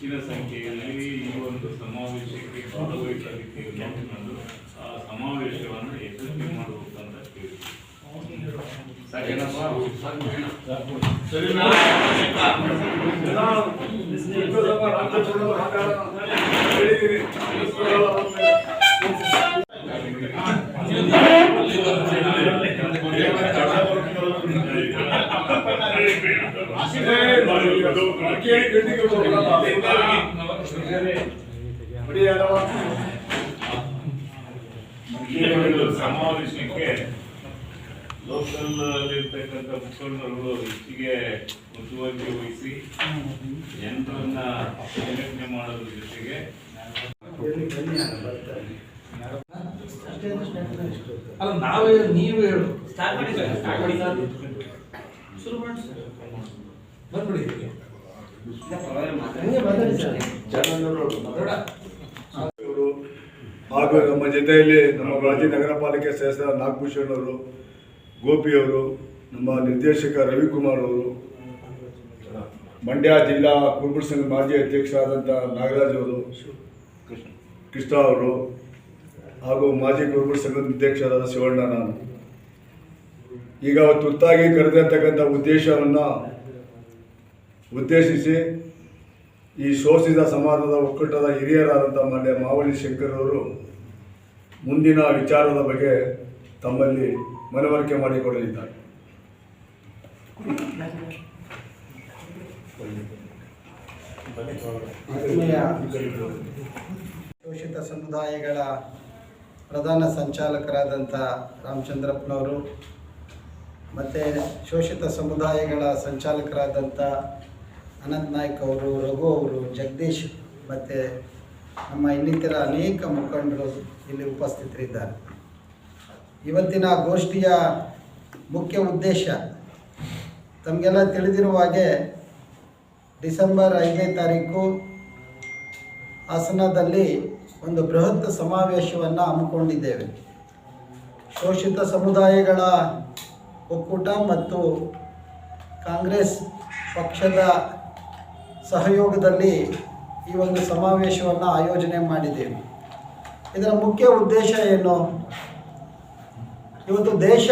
ಹೆಚ್ಚಿನ ಸಂಖ್ಯೆಯಲ್ಲಿ ಈ ಒಂದು ಸಮಾವೇಶಕ್ಕೆ ಭಾಗವಹಿಸಲಿಕ್ಕೆ ನೋಡಿಕೊಂಡು ಆ ಸಮಾವೇಶವನ್ನು ಯಶಸ್ವಿ ಮಾಡಬೇಕಂತ ಕೇಳಿದ್ವಿ ಈ ಒಂದು ಸಮಾವೇಶಕ್ಕೆ ಲೋಕಲ್ ಇರ್ತಕ್ಕಂಥ ಮುಖಂಡರುಗಳು ಹೆಚ್ಚಿಗೆ ಮುತುವರ್ಜಿ ವಹಿಸಿ ಜನರನ್ನ ಸಂಘಟನೆ ಮಾಡೋದ್ರ ಜೊತೆಗೆ ಅಲ್ಲ ನಾವೇ ನೀವು ಹೇಳು. ಸ್ಟಾರ್ಟ್ ಮಾಡಿ ಸರ್. ಸ್ಟಾರ್ಟ್ ಮಾಡಿ ಸರ್. ಶುರು ಮಾಡಿ ಸರ್. ಬಂದ್ಬಿಡಿ ಹಾಗೂ ನಮ್ಮ ಜೊತೆಯಲ್ಲಿ ನಮ್ಮ ರಾಜ್ಯ ನಗರ ಪಾಲಿಕೆ ಸದಸ್ಯ ನಾಗಭೂಷಣ್ ಅವರು ಗೋಪಿ ಅವರು ನಮ್ಮ ನಿರ್ದೇಶಕ ರವಿಕುಮಾರ್ ಅವರು ಮಂಡ್ಯ ಜಿಲ್ಲಾ ಕುರುಬರ ಸಂಘ ಮಾಜಿ ಅಧ್ಯಕ್ಷರಾದಂಥ ನಾಗರಾಜ್ ಅವರು ಕೃಷ್ಣ ಅವರು ಹಾಗೂ ಮಾಜಿ ಗುರುಗಳ ಸಂಘದ ಅಧ್ಯಕ್ಷರಾದ ಶಿವಣ್ಣ ನಾನು. ಈಗ ತುರ್ತಾಗಿ ಕರೆದಿರ್ತಕ್ಕಂಥ ಉದ್ದೇಶವನ್ನು ಉದ್ದೇಶಿಸಿ ಈ ಶೋಷಿತ ಸಮಾಜದ ಒಕ್ಕೂಟದ ಹಿರಿಯರಾದಂಥ ಮಾನ್ಯ ಮಾವಳಿ ಶಂಕರ್ ಅವರು ಮುಂದಿನ ವಿಚಾರದ ಬಗ್ಗೆ ತಮ್ಮಲ್ಲಿ ಮನವರಿಕೆ ಮಾಡಿಕೊಡಲಿದ್ದಾರೆ. ಶೋಷಿತ ಸಮುದಾಯಗಳ ಪ್ರಧಾನ ಸಂಚಾಲಕರಾದಂಥ ರಾಮಚಂದ್ರಪ್ಪನವರು, ಮತ್ತು ಶೋಷಿತ ಸಮುದಾಯಗಳ ಸಂಚಾಲಕರಾದಂಥ ಅನಂತ್ ನಾಯ್ಕ್ ಅವರು, ರಘು ಅವರು, ಜಗದೀಶ್ ಮತ್ತು ನಮ್ಮ ಇನ್ನಿತರ ಅನೇಕ ಮುಖಂಡರು ಇಲ್ಲಿ ಉಪಸ್ಥಿತರಿದ್ದಾರೆ. ಇವತ್ತಿನ ಗೋಷ್ಠಿಯ ಮುಖ್ಯ ಉದ್ದೇಶ, ತಮಗೆಲ್ಲ ತಿಳಿದಿರುವ ಹಾಗೆ ಡಿಸೆಂಬರ್ ಐದನೇ ತಾರೀಕು ಹಾಸನದಲ್ಲಿ ಒಂದು ಬೃಹತ್ ಸಮಾವೇಶವನ್ನು ಹಮ್ಮಿಕೊಂಡಿದ್ದೇವೆ. ಶೋಷಿತ ಸಮುದಾಯಗಳ ಒಕ್ಕೂಟ ಮತ್ತು ಕಾಂಗ್ರೆಸ್ ಪಕ್ಷದ ಸಹಯೋಗದಲ್ಲಿ ಈ ಒಂದು ಸಮಾವೇಶವನ್ನು ಆಯೋಜನೆ ಮಾಡಿದ್ದೇವೆ. ಇದರ ಮುಖ್ಯ ಉದ್ದೇಶ ಏನು? ಇವತ್ತು ದೇಶ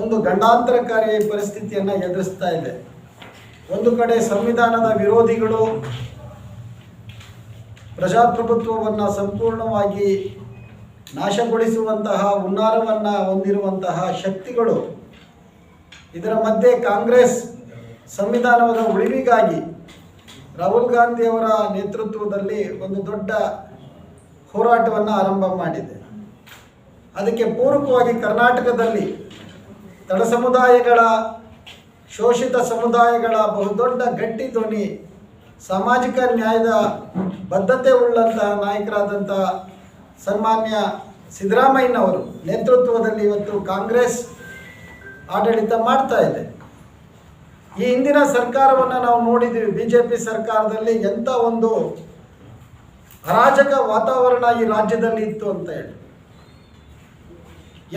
ಒಂದು ಗಂಡಾಂತರಕಾರಿ ಪರಿಸ್ಥಿತಿಯನ್ನು ಎದುರಿಸ್ತಾ ಇದೆ. ಒಂದು ಕಡೆ ಸಂವಿಧಾನದ ವಿರೋಧಿಗಳು ಪ್ರಜಾಪ್ರಭುತ್ವವನ್ನು ಸಂಪೂರ್ಣವಾಗಿ ನಾಶಗೊಳಿಸುವಂತಹ, ಹುನ್ನಾರವನ್ನು ಹೊಂದಿರುವಂತಹ ಶಕ್ತಿಗಳು ಇದರ ಮಧ್ಯೆ ಕಾಂಗ್ರೆಸ್ ಸಂವಿಧಾನದ ಉಳಿವಿಗಾಗಿ ರಾಹುಲ್ ಗಾಂಧಿಯವರ ನೇತೃತ್ವದಲ್ಲಿ ಒಂದು ದೊಡ್ಡ ಹೋರಾಟವನ್ನು ಆರಂಭ ಮಾಡಿದೆ. ಅದಕ್ಕೆ ಪೂರಕವಾಗಿ ಕರ್ನಾಟಕದಲ್ಲಿ ತಡ ಸಮುದಾಯಗಳ, ಶೋಷಿತ ಸಮುದಾಯಗಳ ಬಹುದೊಡ್ಡ ಗಟ್ಟಿ ಧ್ವನಿ ಸಾಮಾಜಿಕ ನ್ಯಾಯದ ಬದ್ಧತೆ ಉಳ್ಳಂತಹ ನಾಯಕರಾದಂಥ ಸನ್ಮಾನ್ಯ ಸಿದ್ದರಾಮಯ್ಯನವರು ನೇತೃತ್ವದಲ್ಲಿ ಇವತ್ತು ಕಾಂಗ್ರೆಸ್ ಆಡಳಿತ ಮಾಡ್ತಾ ಇದೆ. ಈ ಹಿಂದಿನ ಸರ್ಕಾರವನ್ನು ನಾವು ನೋಡಿದ್ದೀವಿ. ಬಿ ಜೆ ಪಿ ಸರ್ಕಾರದಲ್ಲಿ ಎಂಥ ಒಂದು ಅರಾಜಕ ವಾತಾವರಣ ಈ ರಾಜ್ಯದಲ್ಲಿ ಇತ್ತು ಅಂತ ಹೇಳಿ.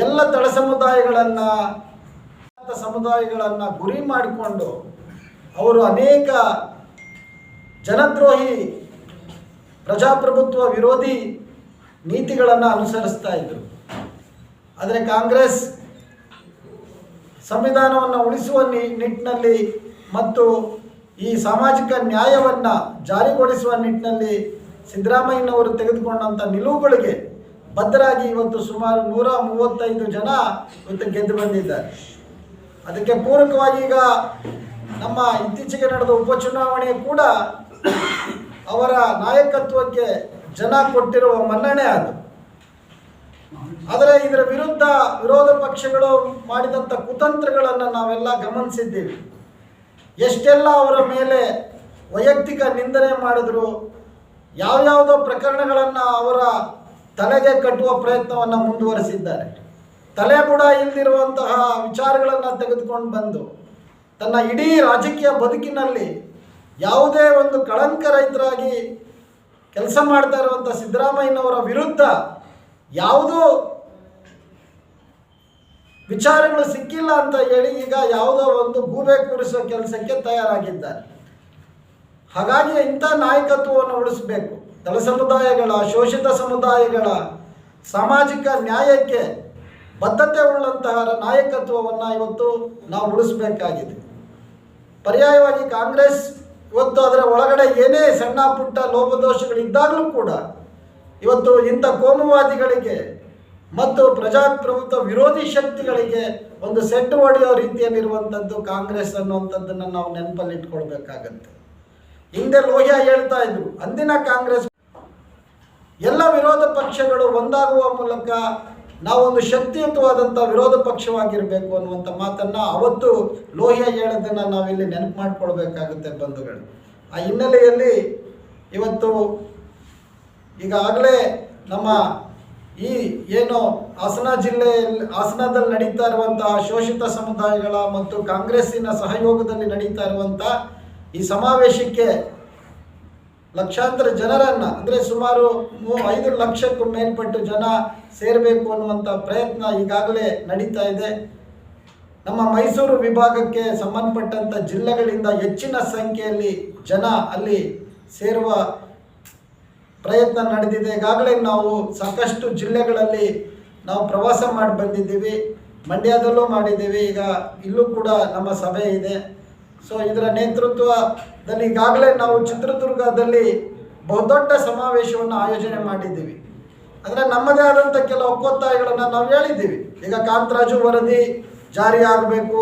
ಎಲ್ಲ ತಳ ಸಮುದಾಯಗಳನ್ನು ಸಮುದಾಯಗಳನ್ನು ಗುರಿ ಮಾಡಿಕೊಂಡು ಅವರು ಅನೇಕ ಜನದ್ರೋಹಿ ಪ್ರಜಾಪ್ರಭುತ್ವ ವಿರೋಧಿ ನೀತಿಗಳನ್ನು ಅನುಸರಿಸ್ತಾ ಇದ್ರು. ಆದರೆ ಕಾಂಗ್ರೆಸ್ ಸಂವಿಧಾನವನ್ನು ಉಳಿಸುವ ನಿಟ್ಟಿನಲ್ಲಿ ಮತ್ತು ಈ ಸಾಮಾಜಿಕ ನ್ಯಾಯವನ್ನು ಜಾರಿಗೊಳಿಸುವ ನಿಟ್ಟಿನಲ್ಲಿ ಸಿದ್ದರಾಮಯ್ಯನವರು ತೆಗೆದುಕೊಂಡಂಥ ನಿಲುವುಗಳಿಗೆ ಭದ್ರಾಗಿ ಇವತ್ತು ಸುಮಾರು ನೂರ ಮೂವತ್ತೈದು ಜನ ಇವತ್ತು ಗೆದ್ದು ಬಂದಿದ್ದಾರೆ. ಅದಕ್ಕೆ ಪೂರಕವಾಗಿ ಈಗ ನಮ್ಮ ಇತ್ತೀಚೆಗೆ ನಡೆದ ಉಪಚುನಾವಣೆ ಕೂಡ ಅವರ ನಾಯಕತ್ವಕ್ಕೆ ಜನ ಕೊಟ್ಟಿರುವ ಮನ್ನಣೆ ಅದು. ಆದರೆ ಇದರ ವಿರುದ್ಧ ವಿರೋಧ ಪಕ್ಷಗಳು ಮಾಡಿದಂಥ ಕುತಂತ್ರಗಳನ್ನು ನಾವೆಲ್ಲ ಗಮನಿಸಿದ್ದೀವಿ. ಎಷ್ಟೆಲ್ಲ ಅವರ ಮೇಲೆ ವೈಯಕ್ತಿಕ ನಿಂದನೆ ಮಾಡಿದ್ರು, ಯಾವ್ಯಾವುದೋ ಪ್ರಕರಣಗಳನ್ನು ಅವರ ತಲೆಗೆ ಕಟ್ಟುವ ಪ್ರಯತ್ನವನ್ನು ಮುಂದುವರಿಸಿದ್ದಾರೆ. ತಲೆ ಬುಡ ಇಲ್ದಿರುವಂತಹ ವಿಚಾರಗಳನ್ನು ತೆಗೆದುಕೊಂಡು ಬಂದು, ತನ್ನ ಇಡೀ ರಾಜಕೀಯ ಬದುಕಿನಲ್ಲಿ ಯಾವುದೇ ಒಂದು ಕಳಂಕ ರೈತರಾಗಿ ಕೆಲಸ ಮಾಡ್ತಾ ಇರುವಂಥ ಸಿದ್ದರಾಮಯ್ಯನವರ ವಿರುದ್ಧ ಯಾವುದೂ ವಿಚಾರಗಳು ಸಿಕ್ಕಿಲ್ಲ ಅಂತ ಹೇಳಿ ಈಗ ಯಾವುದೋ ಒಂದು ಗೂಬೆ ಕೂರಿಸೋ ಕೆಲಸಕ್ಕೆ ತಯಾರಾಗಿದ್ದಾರೆ. ಹಾಗಾಗಿ ಇಂಥ ನಾಯಕತ್ವವನ್ನು ಉಳಿಸಬೇಕು. ದಳ ಸಮುದಾಯಗಳ, ಶೋಷಿತ ಸಮುದಾಯಗಳ ಸಾಮಾಜಿಕ ನ್ಯಾಯಕ್ಕೆ ಬದ್ಧತೆ ಉಳ್ಳಂತಹ ನಾಯಕತ್ವವನ್ನು ಇವತ್ತು ನಾವು ಉಳಿಸಬೇಕಾಗಿದೆ. ಪರ್ಯಾಯವಾಗಿ ಕಾಂಗ್ರೆಸ್ ಇವತ್ತು ಅದರ ಒಳಗಡೆ ಏನೇ ಸಣ್ಣ ಪುಟ್ಟ ಲೋಪದೋಷಗಳಿದ್ದಾಗಲೂ ಕೂಡ ಇವತ್ತು ಇಂಥ ಕೋಮುವಾದಿಗಳಿಗೆ ಮತ್ತು ಪ್ರಜಾಪ್ರಭುತ್ವ ವಿರೋಧಿ ಶಕ್ತಿಗಳಿಗೆ ಒಂದು ಸೆಟ್ ಹೊಡೆಯೋ ರೀತಿಯಲ್ಲಿರುವಂಥದ್ದು ಕಾಂಗ್ರೆಸ್ ಅನ್ನುವಂಥದ್ದನ್ನು ನಾವು ನೆನಪಲ್ಲಿ ಇಟ್ಕೊಳ್ಬೇಕಾಗತ್ತೆ ಹಿಂದೆ ಲೋಹ್ಯ ಹೇಳ್ತಾ ಇದ್ರು ಅಂದಿನ ಕಾಂಗ್ರೆಸ್ ಎಲ್ಲ ವಿರೋಧ ಪಕ್ಷಗಳು ಒಂದಾಗುವ ಮೂಲಕ ನಾವೊಂದು ಶಕ್ತಿಯುತವಾದಂಥ ವಿರೋಧ ಪಕ್ಷವಾಗಿರಬೇಕು ಅನ್ನುವಂಥ ಮಾತನ್ನು ಅವತ್ತು ಲೋಹಿಯ ಹೇಳೋದನ್ನು ನಾವಿಲ್ಲಿ ನೆನಪು ಮಾಡಿಕೊಳ್ಬೇಕಾಗುತ್ತೆ ಬಂಧುಗಳು. ಆ ಹಿನ್ನೆಲೆಯಲ್ಲಿ ಇವತ್ತು ಈಗಾಗಲೇ ನಮ್ಮ ಈ ಏನು ಹಾಸನ ಜಿಲ್ಲೆಯಲ್ಲಿ, ಹಾಸನದಲ್ಲಿ ನಡೀತಾ ಇರುವಂತಹ ಶೋಷಿತ ಸಮುದಾಯಗಳ ಮತ್ತು ಕಾಂಗ್ರೆಸ್ಸಿನ ಸಹಯೋಗದಲ್ಲಿ ನಡೀತಾ ಇರುವಂಥ ಈ ಸಮಾವೇಶಕ್ಕೆ ಲಕ್ಷಾಂತರ ಜನರನ್ನ, ಅಂದರೆ ಸುಮಾರು ಮೂ- ಐದು ಲಕ್ಷಕ್ಕೂ ಮೇಲ್ಪಟ್ಟು ಜನ ಸೇರಬೇಕು ಅನ್ನುವಂಥ ಪ್ರಯತ್ನ ಈಗಾಗಲೇ ನಡೀತಾ ಇದೆ. ನಮ್ಮ ಮೈಸೂರು ವಿಭಾಗಕ್ಕೆ ಸಂಬಂಧಪಟ್ಟಂಥ ಜಿಲ್ಲೆಗಳಿಂದ ಹೆಚ್ಚಿನ ಸಂಖ್ಯೆಯಲ್ಲಿ ಜನ ಅಲ್ಲಿ ಸೇರುವ ಪ್ರಯತ್ನ ನಡೆದಿದೆ. ಈಗಾಗಲೇ ನಾವು ಸಾಕಷ್ಟು ಜಿಲ್ಲೆಗಳಲ್ಲಿ ನಾವು ಪ್ರವಾಸ ಮಾಡಿ ಬಂದಿದ್ದೀವಿ, ಮಂಡ್ಯದಲ್ಲೂ ಮಾಡಿದ್ದೀವಿ, ಈಗ ಇಲ್ಲೂ ಕೂಡ ನಮ್ಮ ಸಭೆ ಇದೆ. ಸೊ ಇದರ ನೇತೃತ್ವದಲ್ಲಿ ಈಗಾಗಲೇ ನಾವು ಚಿತ್ರದುರ್ಗದಲ್ಲಿ ಬಹುದೊಡ್ಡ ಸಮಾವೇಶವನ್ನು ಆಯೋಜನೆ ಮಾಡಿದ್ದೀವಿ. ಅಂದರೆ ನಮ್ಮದೇ ಆದಂಥ ಕೆಲವು ಒಕ್ಕೊತ್ತಾಯಗಳನ್ನು ನಾವು ಹೇಳಿದ್ದೀವಿ. ಈಗ ಕಾಂತರಾಜು ವರದಿ ಜಾರಿ ಆಗಬೇಕು,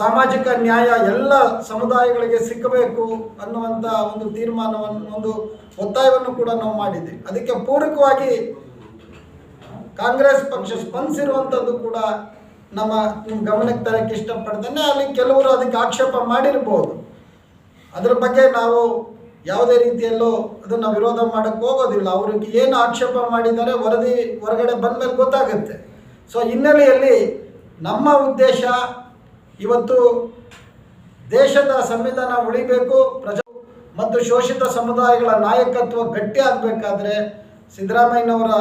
ಸಾಮಾಜಿಕ ನ್ಯಾಯ ಎಲ್ಲ ಸಮುದಾಯಗಳಿಗೆ ಸಿಕ್ಕಬೇಕು ಅನ್ನುವಂಥ ಒಂದು ತೀರ್ಮಾನವನ್ನು ಒಂದು ಒತ್ತಾಯವನ್ನು ಕೂಡ ನಾವು ಮಾಡಿದ್ದೀವಿ. ಅದಕ್ಕೆ ಪೂರಕವಾಗಿ ಕಾಂಗ್ರೆಸ್ ಪಕ್ಷ ಸ್ಪಂದಿಸಿರುವಂಥದ್ದು ಕೂಡ ನಮ್ಮ ನಿಮ್ಮ ಗಮನಕ್ಕೆ ತರಕ್ಕೆ ಇಷ್ಟಪಡ್ತೇನೆ. ಅಲ್ಲಿ ಕೆಲವರು ಅದಕ್ಕೆ ಆಕ್ಷೇಪ ಮಾಡಿರ್ಬೋದು. ಅದ್ರ ಬಗ್ಗೆ ನಾವು ಯಾವುದೇ ರೀತಿಯಲ್ಲೂ ಅದನ್ನು ವಿರೋಧ ಮಾಡೋಕ್ಕೆ ಹೋಗೋದಿಲ್ಲ. ಅವ್ರಿಗೆ ಏನು ಆಕ್ಷೇಪ ಮಾಡಿದ್ದಾರೆ ವರದಿ ಹೊರಗಡೆ ಬಂದಮೇಲೆ ಗೊತ್ತಾಗುತ್ತೆ. ಸೊ ಹಿನ್ನೆಲೆಯಲ್ಲಿ ನಮ್ಮ ಉದ್ದೇಶ ಇವತ್ತು ದೇಶದ ಸಂವಿಧಾನ ಉಳಿಬೇಕು, ಪ್ರಜಾ ಮತ್ತು ಶೋಷಿತ ಸಮುದಾಯಗಳ ನಾಯಕತ್ವ ಗಟ್ಟಿ ಆಗಬೇಕಾದ್ರೆ ಸಿದ್ದರಾಮಯ್ಯನವರ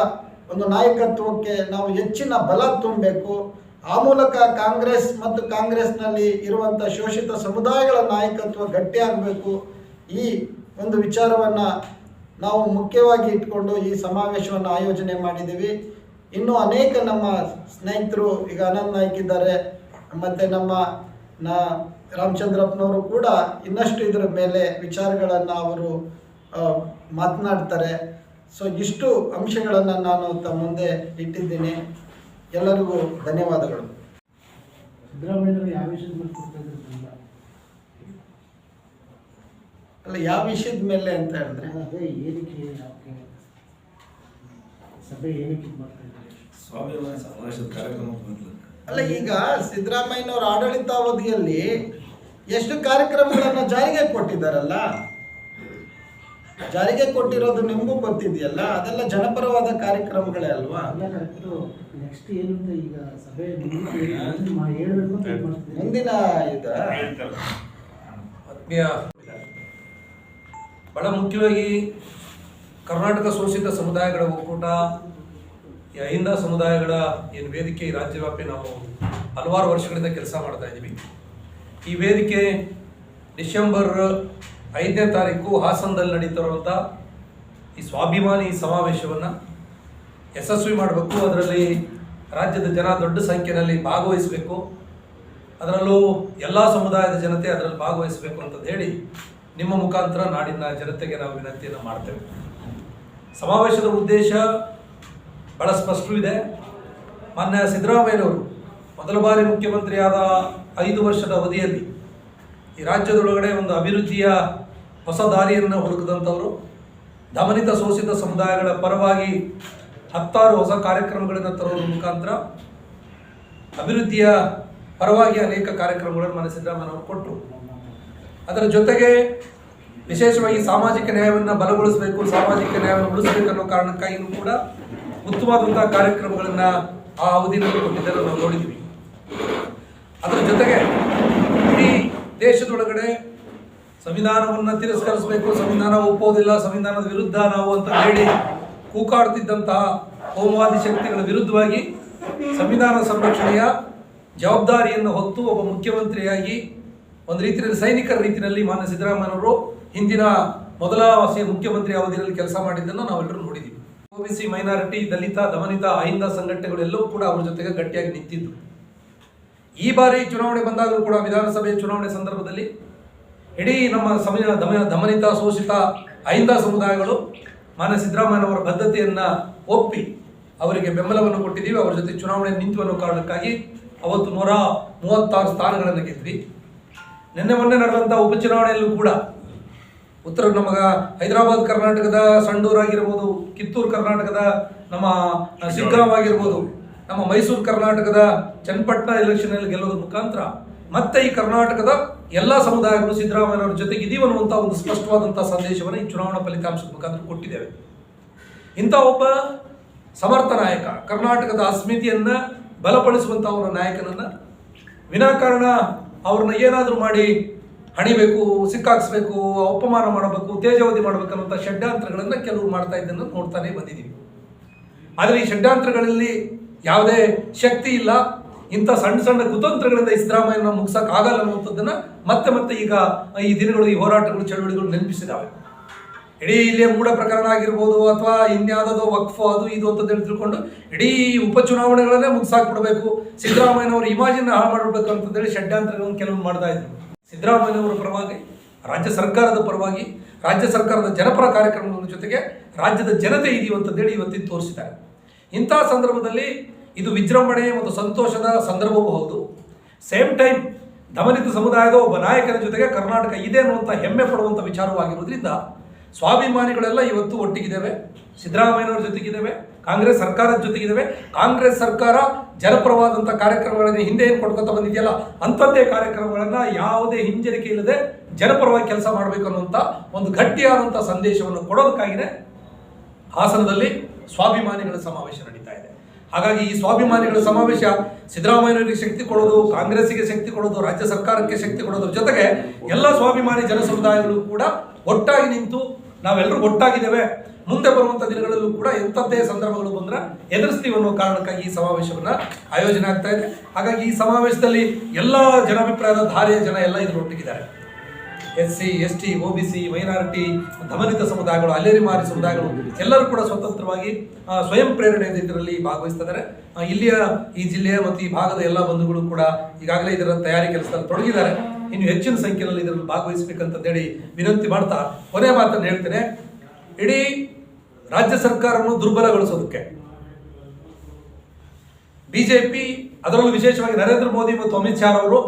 ಒಂದು ನಾಯಕತ್ವಕ್ಕೆ ನಾವು ಹೆಚ್ಚಿನ ಬಲ ತುಂಬಬೇಕು. ಆ ಮೂಲಕ ಕಾಂಗ್ರೆಸ್ ಮತ್ತು ಕಾಂಗ್ರೆಸ್ನಲ್ಲಿ ಇರುವಂಥ ಶೋಷಿತ ಸಮುದಾಯಗಳ ನಾಯಕತ್ವ ಗಟ್ಟಿಯಾಗಬೇಕು ಈ ಒಂದು ವಿಚಾರವನ್ನು ನಾವು ಮುಖ್ಯವಾಗಿ ಇಟ್ಕೊಂಡು ಈ ಸಮಾವೇಶವನ್ನು ಆಯೋಜನೆ ಮಾಡಿದ್ದೀವಿ. ಇನ್ನೂ ಅನೇಕ ನಮ್ಮ ಸ್ನೇಹಿತರು ಈಗ ಅನಂತ್ ನಾಯ್ಕ್ ಇದ್ದಾರೆ. ಮತ್ತು ನಮ್ಮ ನಾ ರಾಮಚಂದ್ರಪ್ಪನವರು ಕೂಡ ಇನ್ನಷ್ಟು ಇದರ ಮೇಲೆ ವಿಚಾರಗಳನ್ನು ಅವರು ಮಾತನಾಡ್ತಾರೆ. ಸೊ ಇಷ್ಟು ಅಂಶಗಳನ್ನು ನಾನು ತಮ್ಮ ಮುಂದೆ ಇಟ್ಟಿದ್ದೀನಿ. ಎಲ್ಲರಿಗೂ ಧನ್ಯವಾದಗಳು. ಸಿದ್ದರಾಮಯ್ಯನವರು ಯಾವ ವಿಷಯದ ಮೇಲೆ ಕೊಡ್ತಾ ಅಂತ? ಅಲ್ಲ ಯಾವ ವಿಷಯದ ಮೇಲೆ ಅಂತ ಹೇಳಿದ್ರೆ? ಅದೇ ಏನಕ್ಕೆ ಯಾಕೆ? ಸಭೆ ಏನಕ್ಕೆ ಮಾಡ್ತಾ ಇದ್ದಾರೆ? ಸ್ವಾಭಿಮಾನ ಸಮಾವೇಶದ ಕಾರ್ಯಕ್ರಮ. ಅಲ್ಲ ಈಗ ಸಿದ್ದರಾಮಯ್ಯನವರ ಆಡಳಿತಾವಧಿಯಲ್ಲಿ ಎಷ್ಟು ಕಾರ್ಯಕ್ರಮಗಳನ್ನು ಜಾರಿಗೆ ಕೊಟ್ಟಿದ್ದಾರಲ್ಲ? ಜಾರಿಗೆ ಕೊಟ್ಟಿರೋದು ನಿಮಗೂ ಗೊತ್ತಿದೆಯಲ್ಲ? ಅದೆಲ್ಲ ಜನಪರವಾದ ಕಾರ್ಯಕ್ರಮಗಳೇ ಅಲ್ವಾ? ನೆಕ್ಸ್ಟ್ ಏನು ಅಂತ ಈಗ ಸಭೆ ಹೇಳ್ಬೇಕು ಮುಂದಿನ ಇದ. ಆತ್ಮೀಯ ಬಹಳ ಮುಖ್ಯವಾಗಿ ಕರ್ನಾಟಕ ಶೋಷಿತ ಸಮುದಾಯಗಳ ಒಕ್ಕೂಟ ಈ ಅಹಿಂದ ಸಮುದಾಯಗಳ ಏನು ವೇದಿಕೆ ಈ ರಾಜ್ಯವ್ಯಾಪಿ ನಾವು ಹಲವಾರು ವರ್ಷಗಳಿಂದ ಕೆಲಸ ಮಾಡ್ತಾ ಇದ್ದೀವಿ. ಈ ವೇದಿಕೆ ಡಿಸೆಂಬರ್ ಐದನೇ ತಾರೀಕು ಹಾಸನದಲ್ಲಿ ನಡೀತಿರುವಂಥ ಈ ಸ್ವಾಭಿಮಾನಿ ಸಮಾವೇಶವನ್ನು ಯಶಸ್ವಿ ಮಾಡಬೇಕು, ಅದರಲ್ಲಿ ರಾಜ್ಯದ ಜನ ದೊಡ್ಡ ಸಂಖ್ಯೆಯಲ್ಲಿ ಭಾಗವಹಿಸಬೇಕು, ಅದರಲ್ಲೂ ಎಲ್ಲ ಸಮುದಾಯದ ಜನತೆ ಅದರಲ್ಲಿ ಭಾಗವಹಿಸಬೇಕು ಅಂತ ಹೇಳಿ ನಿಮ್ಮ ಮುಖಾಂತರ ನಾಡಿನ ಜನತೆಗೆ ನಾವು ವಿನಂತಿಯನ್ನು ಮಾಡ್ತೇವೆ. ಸಮಾವೇಶದ ಉದ್ದೇಶ ಬಹಳ ಸ್ಪಷ್ಟವಿದೆ ಮಾನ್ಯ ಸಿದ್ದರಾಮಯ್ಯನವರು ಮೊದಲ ಬಾರಿ ಮುಖ್ಯಮಂತ್ರಿಯಾದ ಐದು ವರ್ಷದ ಅವಧಿಯಲ್ಲಿ ಈ ರಾಜ್ಯದೊಳಗಡೆ ಒಂದು ಅಭಿವೃದ್ಧಿಯ ಹೊಸ ದಾರಿಯನ್ನು ಹುಡುಕಿದಂಥವರು ದಮನಿತ ಶೋಷಿತ ಸಮುದಾಯಗಳ ಪರವಾಗಿ ಹತ್ತಾರು ಹೊಸ ಕಾರ್ಯಕ್ರಮಗಳನ್ನು ತರೋದ್ರ ಮುಖಾಂತರ ಅಭಿವೃದ್ಧಿಯ ಪರವಾಗಿ ಅನೇಕ ಕಾರ್ಯಕ್ರಮಗಳನ್ನು ಮನೆ ಸಿದ್ದರಾಮಯ್ಯನವರು ಕೊಟ್ಟರು ಅದರ ಜೊತೆಗೆ ವಿಶೇಷವಾಗಿ ಸಾಮಾಜಿಕ ನ್ಯಾಯವನ್ನು ಬಲಗೊಳಿಸಬೇಕು, ಸಾಮಾಜಿಕ ನ್ಯಾಯವನ್ನು ಉಳಿಸಬೇಕು ಅನ್ನೋ ಕಾರಣಕ್ಕಾಗಿಯೂ ಕೂಡ ಉತ್ತಮವಾದಂಥ ಕಾರ್ಯಕ್ರಮಗಳನ್ನು ಆ ಅವಧಿಯಲ್ಲಿ ಕೊಟ್ಟಿದ್ದನ್ನು ನಾವು ನೋಡಿದ್ವಿ. ಅದರ ಜೊತೆಗೆ ದೇಶದೊಳಗಡೆ ಸಂವಿಧಾನವನ್ನು ತಿರಸ್ಕರಿಸಬೇಕು, ಸಂವಿಧಾನ ಒಪ್ಪೋದಿಲ್ಲ, ಸಂವಿಧಾನದ ವಿರುದ್ಧ ನಾವು ಅಂತ ಹೇಳಿ ಕೂಕಾಡ್ತಿದ್ದಂತಹ ಕೋಮುವಾದಿ ಶಕ್ತಿಗಳ ವಿರುದ್ಧವಾಗಿ ಸಂವಿಧಾನ ಸಂರಕ್ಷಣೆಯ ಜವಾಬ್ದಾರಿಯನ್ನು ಹೊತ್ತು ಒಬ್ಬ ಮುಖ್ಯಮಂತ್ರಿಯಾಗಿ ಒಂದು ರೀತಿಯಲ್ಲಿ ಸೈನಿಕರ ರೀತಿಯಲ್ಲಿ ಮಾನ್ಯ ಸಿದ್ದರಾಮಯ್ಯನವರು ಹಿಂದಿನ ಮೊದಲ ಸಿ- ಮುಖ್ಯಮಂತ್ರಿ ಅವಧಿಯಲ್ಲಿ ಕೆಲಸ ಮಾಡಿದ್ದನ್ನು ನಾವೆಲ್ಲರೂ ನೋಡಿದ್ದೀವಿ. ಒಬಿಸಿ ಮೈನಾರಿಟಿ, ದಲಿತ, ದಮನಿತ, ಅಹಿಂದ ಸಂಘಟನೆಗಳೆಲ್ಲವೂ ಕೂಡ ಅವರ ಜೊತೆಗೆ ಗಟ್ಟಿಯಾಗಿ ನಿಂತಿದ್ದು. ಈ ಬಾರಿ ಚುನಾವಣೆ ಬಂದಾಗಲೂ ಕೂಡ ವಿಧಾನಸಭೆ ಚುನಾವಣೆ ಸಂದರ್ಭದಲ್ಲಿ ಇಡೀ ನಮ್ಮ ಸಮಯ ದಮ ದಮನಿತ, ಶೋಷಿತ ಅಹಿಂದ ಸಮುದಾಯಗಳು ಮಾನ್ಯ ಸಿದ್ದರಾಮಯ್ಯನವರ ಬದ್ಧತೆಯನ್ನು ಒಪ್ಪಿ ಅವರಿಗೆ ಬೆಂಬಲವನ್ನು ಕೊಟ್ಟಿದ್ದೀವಿ. ಅವರ ಜೊತೆ ಚುನಾವಣೆ ನಿಂತು ಅನ್ನೋ ಕಾರಣಕ್ಕಾಗಿ ಅವತ್ತು ನೂರ ಮೂವತ್ತಾರು ಸ್ಥಾನಗಳನ್ನು ಗೆದ್ವಿ. ನಿನ್ನೆ ಮೊನ್ನೆ ನಡೆದಂಥ ಉಪಚುನಾವಣೆಯಲ್ಲೂ ಕೂಡ ಉತ್ತರ ನಮಗ ಹೈದರಾಬಾದ್ ಕರ್ನಾಟಕದ ಸಂಡೂರ್ ಆಗಿರ್ಬೋದು, ಕಿತ್ತೂರು ಕರ್ನಾಟಕದ ನಮ್ಮ ಶಿಗ್ಗಾಂವ್ ಆಗಿರ್ಬೋದು ನಮ್ಮ ಮೈಸೂರು ಕರ್ನಾಟಕದ ಚನ್ನಪಟ್ಟಣ ಎಲೆಕ್ಷನಲ್ಲಿ ಗೆಲ್ಲೋದ್ರ ಮುಖಾಂತರ ಮತ್ತೆ ಈ ಕರ್ನಾಟಕದ ಎಲ್ಲ ಸಮುದಾಯಗಳು ಸಿದ್ದರಾಮಯ್ಯನವರ ಜೊತೆಗೆ ಇದೀ ಅನ್ನುವಂಥ ಒಂದು ಸ್ಪಷ್ಟವಾದಂಥ ಸಂದೇಶವನ್ನು ಈ ಚುನಾವಣಾ ಫಲಿತಾಂಶದ ಮುಖಾಂತರ ಕೊಟ್ಟಿದ್ದೇವೆ. ಇಂಥ ಒಬ್ಬ ಸಮರ್ಥ ನಾಯಕ, ಕರ್ನಾಟಕದ ಅಸ್ಮಿತೆಯನ್ನ ಬಲಪಡಿಸುವಂಥ ಅವರ ನಾಯಕನನ್ನು ವಿನಾಕಾರಣ ಅವ್ರನ್ನ ಏನಾದರೂ ಮಾಡಿ ಹಣಿಬೇಕು, ಸಿಕ್ಕಾಕ್ಸ್ಬೇಕು, ಅಪಮಾನ ಮಾಡಬೇಕು, ತೇಜಾವಧಿ ಮಾಡಬೇಕು ಅನ್ನುವಂಥ ಷಡ್ಯಂತ್ರಗಳನ್ನು ಕೆಲವರು ಮಾಡ್ತಾ ಇದ್ದನ್ನು ನೋಡ್ತಾನೆ ಬಂದಿದ್ದೀವಿ. ಆದರೆ ಈ ಷಡ್ಯಂತ್ರಗಳಲ್ಲಿ ಯಾವುದೇ ಶಕ್ತಿ ಇಲ್ಲ. ಇಂಥ ಸಣ್ಣ ಸಣ್ಣ ಕುತಂತ್ರಗಳಿಂದ ಈ ಸಿದ್ದರಾಮಯ್ಯನ ಮುಗಿಸೋಕ್ಕಾಗಲ್ಲ ಅನ್ನುವಂಥದ್ದನ್ನ ಮತ್ತೆ ಮತ್ತೆ ಈಗ ಈ ದಿನಗಳು, ಈ ಹೋರಾಟಗಳು, ಚಳುವಳಿಗಳು ನೆನಪಿಸಿದಾವೆ ಇಡೀ ಇಲ್ಲೇ ಮೂಢ ಪ್ರಕರಣ ಆಗಿರ್ಬೋದು ಅಥವಾ ಇನ್ಯಾವುದೋ ವಕ್ಫ್, ಅದು ಇದು ಅಂತ ಹೇಳಿ ತಿಳ್ಕೊಂಡು ಇಡೀ ಉಪಚುನಾವಣೆಗಳನ್ನೇ ಮುಗಿಸಾಕ್ಬಿಡ್ಬೇಕು. ಸಿದ್ದರಾಮಯ್ಯನವರು ಇಮಾಜಿನ ಹಾಳು ಮಾಡಿಬಿಡ್ಬೇಕು ಅಂತಂದೇಳಿ ಷಡ್ಯಂತ್ರಗಳನ್ನು ಕೆಲವೊಂದು ಮಾಡ್ತಾ ಇದ್ರು. ಸಿದ್ದರಾಮಯ್ಯನವರ ಪರವಾಗಿ, ರಾಜ್ಯ ಸರ್ಕಾರದ ಪರವಾಗಿ, ರಾಜ್ಯ ಸರ್ಕಾರದ ಜನಪರ ಕಾರ್ಯಕ್ರಮಗಳ ಜೊತೆಗೆ ರಾಜ್ಯದ ಜನತೆ ಇದೀವಿ ಅಂತಂದೇಳಿ ಇವತ್ತಿನ ತೋರಿಸಿದ್ದಾರೆ. ಇಂಥ ಸಂದರ್ಭದಲ್ಲಿ ಇದು ವಿಜೃಂಭಣೆ ಮತ್ತು ಸಂತೋಷದ ಸಂದರ್ಭವೂ ಹೌದು. ಸೇಮ್ ಟೈಮ್ ದಮನಿತ ಸಮುದಾಯದ ಒಬ್ಬ ನಾಯಕನ ಜೊತೆಗೆ ಕರ್ನಾಟಕ ಇದೆ ಅನ್ನುವಂಥ ಹೆಮ್ಮೆ ಪಡುವಂಥ ವಿಚಾರವಾಗಿರೋದ್ರಿಂದ ಸ್ವಾಭಿಮಾನಿಗಳೆಲ್ಲ ಇವತ್ತು ಒಟ್ಟಿಗಿದ್ದೇವೆ. ಸಿದ್ದರಾಮಯ್ಯನವ್ರ ಜೊತೆಗಿದ್ದೇವೆ, ಕಾಂಗ್ರೆಸ್ ಸರ್ಕಾರದ ಜೊತೆಗಿದ್ದೇವೆ. ಕಾಂಗ್ರೆಸ್ ಸರ್ಕಾರ ಜನಪರವಾದಂಥ ಕಾರ್ಯಕ್ರಮಗಳನ್ನು ಹಿಂದೆ ಏನು ಕೊಡ್ಕೊತ ಬಂದಿದೆಯಲ್ಲ, ಅಂಥದ್ದೇ ಕಾರ್ಯಕ್ರಮಗಳನ್ನು ಯಾವುದೇ ಹಿಂಜರಿಕೆ ಇಲ್ಲದೆ ಜನಪರವಾಗಿ ಕೆಲಸ ಮಾಡಬೇಕು ಅನ್ನುವಂಥ ಒಂದು ಗಟ್ಟಿಯಾದಂಥ ಸಂದೇಶವನ್ನು ಕೊಡೋದಕ್ಕಾಗಿದೆ ಹಾಸನದಲ್ಲಿ ಸ್ವಾಭಿಮಾನಿಗಳ ಸಮಾವೇಶ ನಡೀತಾ ಇದೆ. ಹಾಗಾಗಿ ಈ ಸ್ವಾಭಿಮಾನಿಗಳ ಸಮಾವೇಶ ಸಿದ್ದರಾಮಯ್ಯನವರಿಗೆ ಶಕ್ತಿ ಕೊಡೋದು, ಕಾಂಗ್ರೆಸ್ಸಿಗೆ ಶಕ್ತಿ ಕೊಡೋದು, ರಾಜ್ಯ ಸರ್ಕಾರಕ್ಕೆ ಶಕ್ತಿ ಕೊಡೋದ್ರ ಜೊತೆಗೆ ಎಲ್ಲ ಸ್ವಾಭಿಮಾನಿ ಜನ ಸಮುದಾಯಗಳು ಕೂಡ ಒಟ್ಟಾಗಿ ನಿಂತು ನಾವೆಲ್ಲರೂ ಒಟ್ಟಾಗಿದ್ದೇವೆ. ಮುಂದೆ ಬರುವಂಥ ದಿನಗಳಲ್ಲೂ ಕೂಡ ಎಂಥದ್ದೇ ಸಂದರ್ಭಗಳು ಬಂದ್ರೆ ಎದುರಿಸ್ತೀವಿ ಅನ್ನೋ ಕಾರಣಕ್ಕಾಗಿ ಈ ಸಮಾವೇಶವನ್ನ ಆಯೋಜನೆ ಆಗ್ತಾ ಇದೆ. ಹಾಗಾಗಿ ಈ ಸಮಾವೇಶದಲ್ಲಿ ಎಲ್ಲ ಜನಾಭಿಪ್ರಾಯದ ಧಾರೆಯ ಜನ ಎಲ್ಲ ಇದ್ರ ಒಟ್ಟಿಗಿದ್ದಾರೆ S C S T O B C, minority, ದಮನಿತ ಸಮುದಾಯಗಳು, ಅಲ್ಲೇರಿ ಮಾರಿ ಸಮುದಾಯಗಳು ಎಲ್ಲರೂ ಕೂಡ ಸ್ವತಂತ್ರವಾಗಿ ಸ್ವಯಂ ಪ್ರೇರಣೆಯಿಂದ ಇದರಲ್ಲಿ ಭಾಗವಹಿಸ್ತಿದ್ದಾರೆ. ಇಲ್ಲಿಯ ಈ ಜಿಲ್ಲೆಯ ಮತ್ತು ಈ ಭಾಗದ ಎಲ್ಲ ಬಂಧುಗಳು ಕೂಡ ಈಗಾಗಲೇ ಇದರ ತಯಾರಿ ಕೆಲಸದಲ್ಲಿ ತೊಡಗಿದ್ದಾರೆ. ಇನ್ನು ಹೆಚ್ಚಿನ ಸಂಖ್ಯೆಯಲ್ಲಿ ಇದರಲ್ಲಿ ಭಾಗವಹಿಸಬೇಕಂತೇಳಿ ವಿನಂತಿ ಮಾಡ್ತಾ ಕೊನೆ ಮಾತನ್ನು ಹೇಳ್ತೇನೆ. ಇಡೀ ರಾಜ್ಯ ಸರ್ಕಾರವನ್ನು ದುರ್ಬಲಗೊಳಿಸೋದಕ್ಕೆ ಬಿಜೆಪಿ, ಅದರಲ್ಲೂ ವಿಶೇಷವಾಗಿ ನರೇಂದ್ರ ಮೋದಿ ಮತ್ತು ಅಮಿತ್ ಶಾ ಅವರು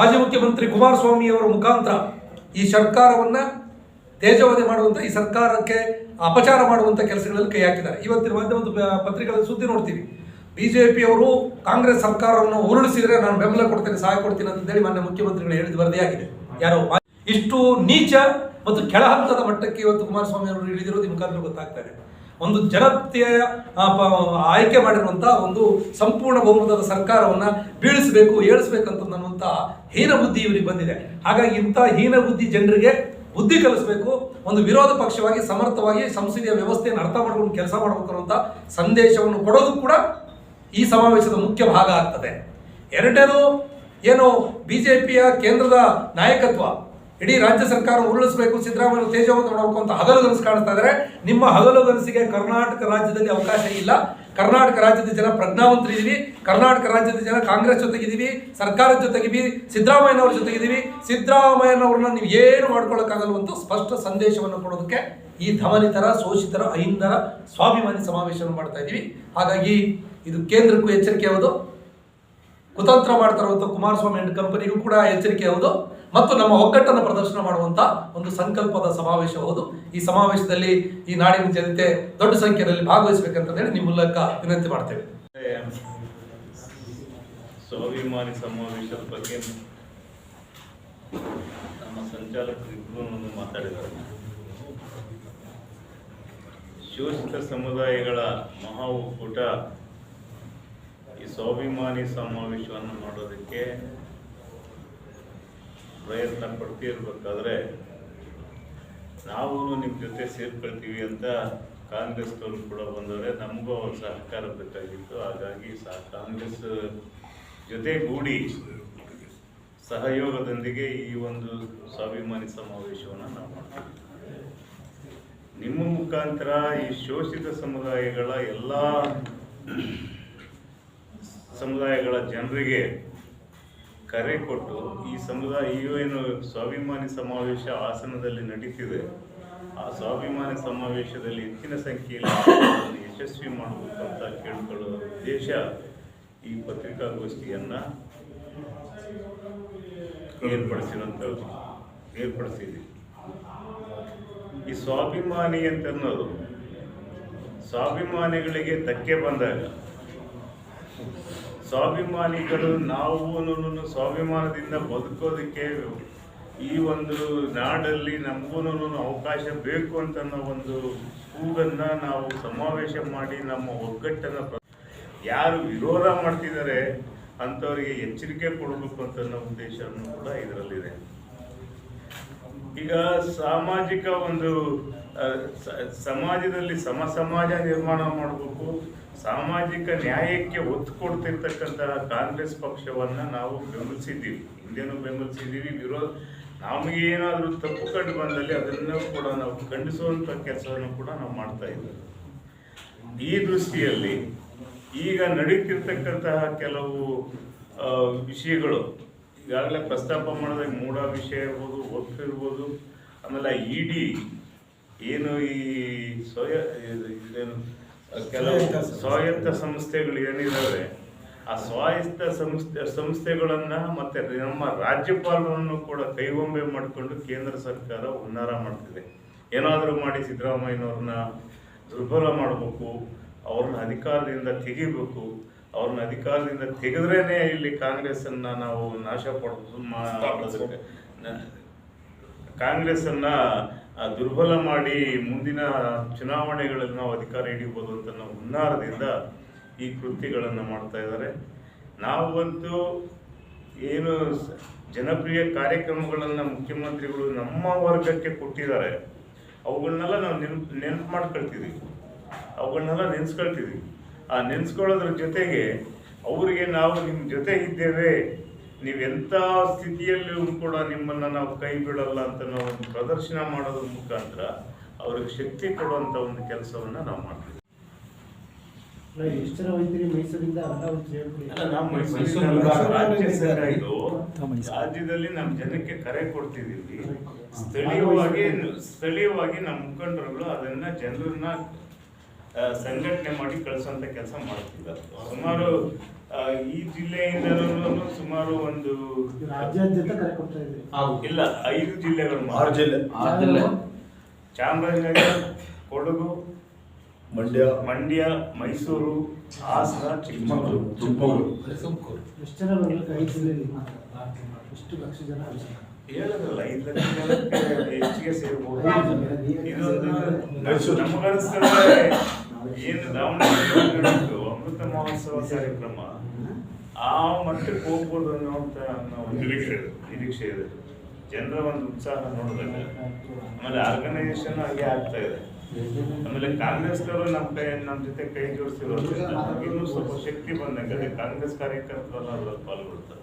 ಮಾಜಿ ಮುಖ್ಯಮಂತ್ರಿ ಕುಮಾರಸ್ವಾಮಿ ಅವರ ಮುಖಾಂತರ ಈ ಸರ್ಕಾರವನ್ನ ತೇಜವಧೆ ಮಾಡುವಂತ, ಈ ಸರ್ಕಾರಕ್ಕೆ ಅಪಚಾರ ಮಾಡುವಂತ ಕೆಲಸಗಳಲ್ಲಿ ಕೈ ಹಾಕಿದ್ದಾರೆ. ಇವತ್ತಿನ ಪ- ಪತ್ರಿಕೆಗಳಲ್ಲಿ ಸುದ್ದಿ ನೋಡ್ತೀವಿ. ಬಿಜೆಪಿ ಅವರು ಕಾಂಗ್ರೆಸ್ ಸರ್ಕಾರವನ್ನು ಉರುಳಿಸಿದರೆ ನಾನು ಬೆಂಬಲ ಕೊಡ್ತೇನೆ, ಸಹಾಯ ಕೊಡ್ತೀನಿ ಅಂತೇಳಿ ಮಾನ್ಯ ಮುಖ್ಯಮಂತ್ರಿಗಳು ಹೇಳಿದ ವರದಿಯಾಗಿದೆ. ಯಾರೋ ಇಷ್ಟು ನೀಚ ಮತ್ತು ಕೆಳಹಂತದ ಮಟ್ಟಕ್ಕೆ ಇವತ್ತು ಕುಮಾರಸ್ವಾಮಿ ಅವರು ಇಳಿದಿರೋದು ಮುಖಾಂತರ ಗೊತ್ತಾಗ್ತಾ ಇದೆ. ಒಂದು ಜನತೆಯ ಆಯ್ಕೆ ಮಾಡಿರುವಂಥ ಒಂದು ಸಂಪೂರ್ಣ ಬಹುಮತದ ಸರ್ಕಾರವನ್ನ ಬೀಳಿಸಬೇಕು ಏಳಿಸಬೇಕಂತ ಅನ್ನುವಂತ ಹೀನ ಬುದ್ಧಿ ಇವರಿಗೆ ಬಂದಿದೆ. ಹಾಗಾಗಿ ಇಂಥ ಹೀನ ಬುದ್ಧಿ ಜನರಿಗೆ ಬುದ್ಧಿ ಕಲಿಸಬೇಕು, ಒಂದು ವಿರೋಧ ಪಕ್ಷವಾಗಿ ಸಮರ್ಥವಾಗಿ ಸಂಸದೀಯ ವ್ಯವಸ್ಥೆಯನ್ನು ಅರ್ಥ ಮಾಡ್ಕೊಂಡು ಕೆಲಸ ಮಾಡಬೇಕು ಅನ್ನುವಂಥ ಸಂದೇಶವನ್ನು ಕೊಡೋದು ಕೂಡ ಈ ಸಮಾವೇಶದ ಮುಖ್ಯ ಭಾಗ ಆಗ್ತದೆ. ಎರಡನೇದು ಏನು ಬಿ ಜೆ ಪಿಯ ಕೇಂದ್ರದ ನಾಯಕತ್ವ. ಇಡೀ ರಾಜ್ಯ ಸರ್ಕಾರ ಉರುಳಿಸಬೇಕು ಸಿದ್ದರಾಮಯ್ಯ ತೇಜವಂತ ಮಾಡಬೇಕು ಅಂತ ಹಗಲುಗನಸು ಕಾಣ್ತಾ ಇದ್ದಾರೆ ನಿಮ್ಮ ಹಗಲು ಕನಸಿಗೆ ಕರ್ನಾಟಕ ರಾಜ್ಯದಲ್ಲಿ ಅವಕಾಶ ಇಲ್ಲ. ಕರ್ನಾಟಕ ರಾಜ್ಯದ ಜನ ಪ್ರಜ್ಞಾವಂತರಿದ್ದೀವಿ. ಕರ್ನಾಟಕ ರಾಜ್ಯದ ಜನ ಕಾಂಗ್ರೆಸ್ ಜೊತೆಗಿದ್ದೀವಿ. ಸರ್ಕಾರದ ಜೊತೆಗಿದ್ದೀವಿ. ಸಿದ್ದರಾಮಯ್ಯನವ್ರ ಜೊತೆಗಿದ್ದೀವಿ. ಸಿದ್ದರಾಮಯ್ಯನವ್ರನ್ನ ನೀವು ಏನು ಮಾಡ್ಕೊಳ್ಳೋಕ್ಕಾಗಲ್ವಂತ ಸ್ಪಷ್ಟ ಸಂದೇಶವನ್ನು ಕೊಡೋದಕ್ಕೆ ಈ ಧಮನಿತರ, ಶೋಷಿತರ, ಅಹಿಂದರ ಸ್ವಾಭಿಮಾನಿ ಸಮಾವೇಶವನ್ನು ಮಾಡ್ತಾ ಇದ್ದೀವಿ. ಹಾಗಾಗಿ ಇದು ಕೇಂದ್ರಕ್ಕೂ ಎಚ್ಚರಿಕೆ ಯಾವುದು? ಕುತಂತ್ರ ಮಾಡ್ತಾ ಇರುವಂಥ ಕುಮಾರಸ್ವಾಮಿ ಅಂಡ್ ಕಂಪನಿಗೂ ಕೂಡ ಎಚ್ಚರಿಕೆ ಹೌದು ಮತ್ತು ನಮ್ಮ ಒಗ್ಗಟ್ಟನ್ನು ಪ್ರದರ್ಶನ ಮಾಡುವಂತ ಒಂದು ಸಂಕಲ್ಪದ ಸಮಾವೇಶ ಹೌದು. ಈ ಸಮಾವೇಶದಲ್ಲಿ ಈ ನಾಡಿನ ಜನತೆ ದೊಡ್ಡ ಸಂಖ್ಯೆಯಲ್ಲಿ ಭಾಗವಹಿಸಬೇಕಂತ ಹೇಳಿ ನಿಮ್ಮ ಮೂಲಕ ವಿನಂತಿ ಮಾಡ್ತೇವೆ. ಸ್ವಾಭಿಮಾನಿ ಸಮಾವೇಶದ ಬಗ್ಗೆ ನಮ್ಮ ಸಂಚಾಲಕರಿಬ್ಬರು ಮಾತಾಡಿದ್ದಾರೆ. ಶೋಷಿತ ಸಮುದಾಯಗಳ ಮಹಾ ಒಕ್ಕೂಟ ಈ ಸ್ವಾಭಿಮಾನಿ ಸಮಾವೇಶವನ್ನು ಮಾಡೋದಕ್ಕೆ ಪ್ರಯತ್ನ ಪಡ್ತಿರ್ಬೇಕಾದ್ರೆ ನಾವು ನಿಮ್ಮ ಜೊತೆ ಸೇರ್ಕೊಳ್ತೀವಿ ಅಂತ ಕಾಂಗ್ರೆಸ್ನವರು ಕೂಡ ಬಂದವರೆ, ನಮಗೂ ಅವ್ರ ಸಹಕಾರ ಬೇಕಾಗಿತ್ತು. ಹಾಗಾಗಿ ಸಹ ಕಾಂಗ್ರೆಸ್ ಜೊತೆಗೂಡಿ ಸಹಯೋಗದೊಂದಿಗೆ ಈ ಒಂದು ಸ್ವಾಭಿಮಾನಿ ಸಮಾವೇಶವನ್ನು ನಾವು ಮಾಡ್ತೀವಿ. ನಿಮ್ಮ ಮುಖಾಂತರ ಈ ಶೋಷಿತ ಸಮುದಾಯಗಳ ಎಲ್ಲ ಸಮುದಾಯಗಳ ಜನರಿಗೆ ಕರೆ ಕೊಟ್ಟು ಈ ಸಮುದಾಯ ಏನು ಸ್ವಾಭಿಮಾನಿ ಸಮಾವೇಶ ಆಸನದಲ್ಲಿ ನಡೀತಿದೆ, ಆ ಸ್ವಾಭಿಮಾನಿ ಸಮಾವೇಶದಲ್ಲಿ ಹೆಚ್ಚಿನ ಸಂಖ್ಯೆಯಲ್ಲಿ ಯಶಸ್ವಿ ಮಾಡಬೇಕು ಅಂತ ಕೇಳಿಕೊಳ್ಳುವ ಉದ್ದೇಶ ಈ ಪತ್ರಿಕಾಗೋಷ್ಠಿಯನ್ನು ಏರ್ಪಡಿಸಿರುವಂತ ಏರ್ಪಡಿಸಿದೆ. ಈ ಸ್ವಾಭಿಮಾನಿ ಅಂತ ಅನ್ನೋದು ಸ್ವಾಭಿಮಾನಿಗಳಿಗೆ ಧಕ್ಕೆ ಬಂದಾಗ ಸ್ವಾಭಿಮಾನಿಗಳು, ನಾವು ಸ್ವಾಭಿಮಾನದಿಂದ ಬದುಕೋದಕ್ಕೆ ಈ ಒಂದು ನಾಡಲ್ಲಿ ನಮಗೂ ಅವಕಾಶ ಬೇಕು ಅಂತ ಒಂದು ಕೂಗನ್ನು ನಾವು ಸಮಾವೇಶ ಮಾಡಿ ನಮ್ಮ ಒಗ್ಗಟ್ಟನ್ನು ಯಾರು ವಿರೋಧ ಮಾಡ್ತಿದ್ದಾರೆ ಅಂಥವರಿಗೆ ಎಚ್ಚರಿಕೆ ಕೊಡಬೇಕು ಅಂತ ಉದ್ದೇಶವನ್ನು ಕೂಡ ಇದರಲ್ಲಿದೆ. ಈಗ ಸಾಮಾಜಿಕ ಒಂದು ಸಮಾಜದಲ್ಲಿ ಸಮ ಸಮಾಜ ನಿರ್ಮಾಣ ಮಾಡಬೇಕು. ಸಾಮಾಜಿಕ ನ್ಯಾಯಕ್ಕೆ ಒತ್ತು ಕೊಡ್ತಿರ್ತಕ್ಕಂತಹ ಕಾಂಗ್ರೆಸ್ ಪಕ್ಷವನ್ನ ನಾವು ಬೆಂಬಲಿಸಿದ್ದೀವಿ. ಹಿಂದೆನೂ ಬೆಂಬಲಿಸಿದ್ದೀವಿ. ವಿರೋಧ ನಮಗೇನಾದರೂ ತಪ್ಪು ಕಂಡು ಬಂದಲ್ಲಿ ಅದನ್ನು ಕೂಡ ನಾವು ಖಂಡಿಸುವಂಥ ಕೆಲಸವನ್ನು ಕೂಡ ನಾವು ಮಾಡ್ತಾ ಇದ್ದೇವೆ. ಈ ದೃಷ್ಟಿಯಲ್ಲಿ ಈಗ ನಡೀತಿರ್ತಕ್ಕಂತಹ ಕೆಲವು ವಿಷಯಗಳು, ಈಗಾಗಲೇ ಪ್ರಸ್ತಾಪ ಮಾಡಿದ ಮೂಡ ವಿಷಯ ಇರ್ಬೋದು ಒಪ್ಪು ಇರ್ಬೋದು, ಆಮೇಲೆ ಇಡಿ ಏನು ಈ ಸ್ವಯ ಇದು- ಇದೇನು? ಕೆಲವು ಸ್ವಾಯತ್ತ ಸಂಸ್ಥೆಗಳು ಏನಿದ್ದಾವೆ ಆ ಸ್ವಾಯತ್ತ ಸಂಸ್ಥೆ ಸಂಸ್ಥೆಗಳನ್ನ ಮತ್ತೆ ನಮ್ಮ ರಾಜ್ಯಪಾಲರನ್ನು ಕೂಡ ಕೈಗೊಂಬೆ ಮಾಡಿಕೊಂಡು ಕೇಂದ್ರ ಸರ್ಕಾರ ಉನ್ನಾರ ಮಾಡ್ತಿದೆ. ಏನಾದರೂ ಮಾಡಿ ಸಿದ್ದರಾಮಯ್ಯನವ್ರನ್ನ ದುರ್ಬಲ ಮಾಡಬೇಕು ಅವ್ರನ್ನ ಅಧಿಕಾರದಿಂದ ತೆಗಿಬೇಕು ಅವ್ರನ್ನ ಅಧಿಕಾರದಿಂದ ತೆಗೆದ್ರೇ ಇಲ್ಲಿ ಕಾಂಗ್ರೆಸ್ಸನ್ನು ನಾವು ನಾಶ ಪಡೋದು ಕಾಂಗ್ರೆಸ್ಸನ್ನು ದುರ್ಬಲ ಮಾಡಿ ಮುಂದಿನ ಚುನಾವಣೆಗಳಲ್ಲಿ ನಾವು ಅಧಿಕಾರ ಹಿಡಿಬೋದು ಅಂತ ನಾವು ಹುನ್ನಾರದಿಂದ ಈ ಕೃತ್ಯಗಳನ್ನು ಮಾಡ್ತಾ ಇದ್ದಾರೆ. ನಾವಂತೂ ಏನು ಜನಪ್ರಿಯ ಕಾರ್ಯಕ್ರಮಗಳನ್ನು ಮುಖ್ಯಮಂತ್ರಿಗಳು ನಮ್ಮ ವರ್ಗಕ್ಕೆ ಕೊಟ್ಟಿದ್ದಾರೆ. ಅವುಗಳನ್ನೆಲ್ಲ ನಾವು ನೆನ್ಪು ನೆನ್ಪು ಮಾಡ್ಕೊಳ್ತಿದ್ದೀವಿ ಅವುಗಳನ್ನೆಲ್ಲ ನೆನ್ಸ್ಕೊಳ್ತಿದ್ದೀವಿ ಆ ನೆನೆಸ್ಕೊಳ್ಳೋದ್ರ ಜೊತೆಗೆ ಅವರಿಗೆ ನಾವು ನಿಮ್ಮ ಜೊತೆ ಇದ್ದೇವೆ. ನೀವೆಂಥ ಸ್ಥಿತಿಯಲ್ಲೂ ಕೂಡ ನಿಮ್ಮನ್ನು ನಾವು ಕೈ ಬಿಡಲ್ಲ ಅಂತ ನಾವು ಒಂದು ಪ್ರದರ್ಶನ ಮಾಡೋದ್ರ ಮುಖಾಂತರ ಅವ್ರಿಗೆ ಶಕ್ತಿ ಕೊಡುವಂಥ ಒಂದು ಕೆಲಸವನ್ನು ನಾವು ಮಾಡ್ತೀವಿ. ರಾಜ್ಯದಲ್ಲಿ ನಮ್ಮ ಜನಕ್ಕೆ ಕರೆ ಕೊಡ್ತಿದ್ದೀವಿ ಸ್ಥಳೀಯವಾಗಿ ಸ್ಥಳೀಯವಾಗಿ ನಮ್ಮ ಮುಖಂಡರುಗಳು ಅದನ್ನ ಜನರನ್ನ ಸಂಘಟನೆ ಮಾಡಿ ಕಳಿಸುವಂತ ಕೆಲಸ ಮಾಡ್ತಿದ್ದಾರೆ. ಸುಮಾರು ಈ ಜಿಲ್ಲೆಯಿಂದ ಸುಮಾರು ಒಂದು ರಾಜ್ಯಾದ್ಯಂತ ಕರೆ ಕೊಡ್ತಾ ಇದ್ರಿ ಇಲ್ಲ ಐದು ಜಿಲ್ಲೆಗಳು ಮಾತ್ರ. ಆರು ಜಿಲ್ಲೆ. ಚಾಮರಾಜನಗರ ಕೊಡಗು ಮಂಡ್ಯ. ಮಂಡ್ಯ ಮೈಸೂರು ಹಾಸನ ಚಿಕ್ಕಮಗಳೂರು. ತುಮಕೂರು ಎಷ್ಟು ಜನ ಬರ್ಲಿಕ್ಕೆ ಐದು ಜಿಲ್ಲೆಯಲ್ಲಿ ಎಷ್ಟು ಲಕ್ಷ ಜನ ಹೇಳೋದಲ್ಲ ಐದು ಲಕ್ಷ ಹೆಚ್ಚಿಗೆ ಸೇರ್ಬೋದು. ಇದೊಂದು ಮೈಸೂರು. ಏನು ದಾವಣಗೆರೆ ಅಮೃತ ಮಹೋತ್ಸವ ಕಾರ್ಯಕ್ರಮ. ಆ ಮಟ್ಟಕ್ಕೆ ಹೋಗ್ಬೋದು ಅನ್ನುವಂತ ಅನ್ನೋ ನಿರೀಕ್ಷೆ ಇದೆ. ನಿರೀಕ್ಷೆ ಇದೆ. ಜನರ ಒಂದು ಉತ್ಸಾಹ ನೋಡಿದಾಗ ಆಮೇಲೆ ಆರ್ಗನೈಸೇಷನ್ ಹಾಗೆ ಆಗ್ತಾ ಇದೆ. ಆಮೇಲೆ ಕಾಂಗ್ರೆಸ್ನವರು ನಮ್ಮ ಕೈ ನಮ್ಮ ಜೊತೆ ಕೈ ಜೋಡಿಸಿರೋದು ಇನ್ನೂ ಸ್ವಲ್ಪ ಶಕ್ತಿ ಬಂದಂಗೆ ಅದೇ ಕಾಂಗ್ರೆಸ್ ಕಾರ್ಯಕರ್ತರನ್ನ ಅದರಲ್ಲಿ ಪಾಲ್ಗೊಳ್ತಾರೆ.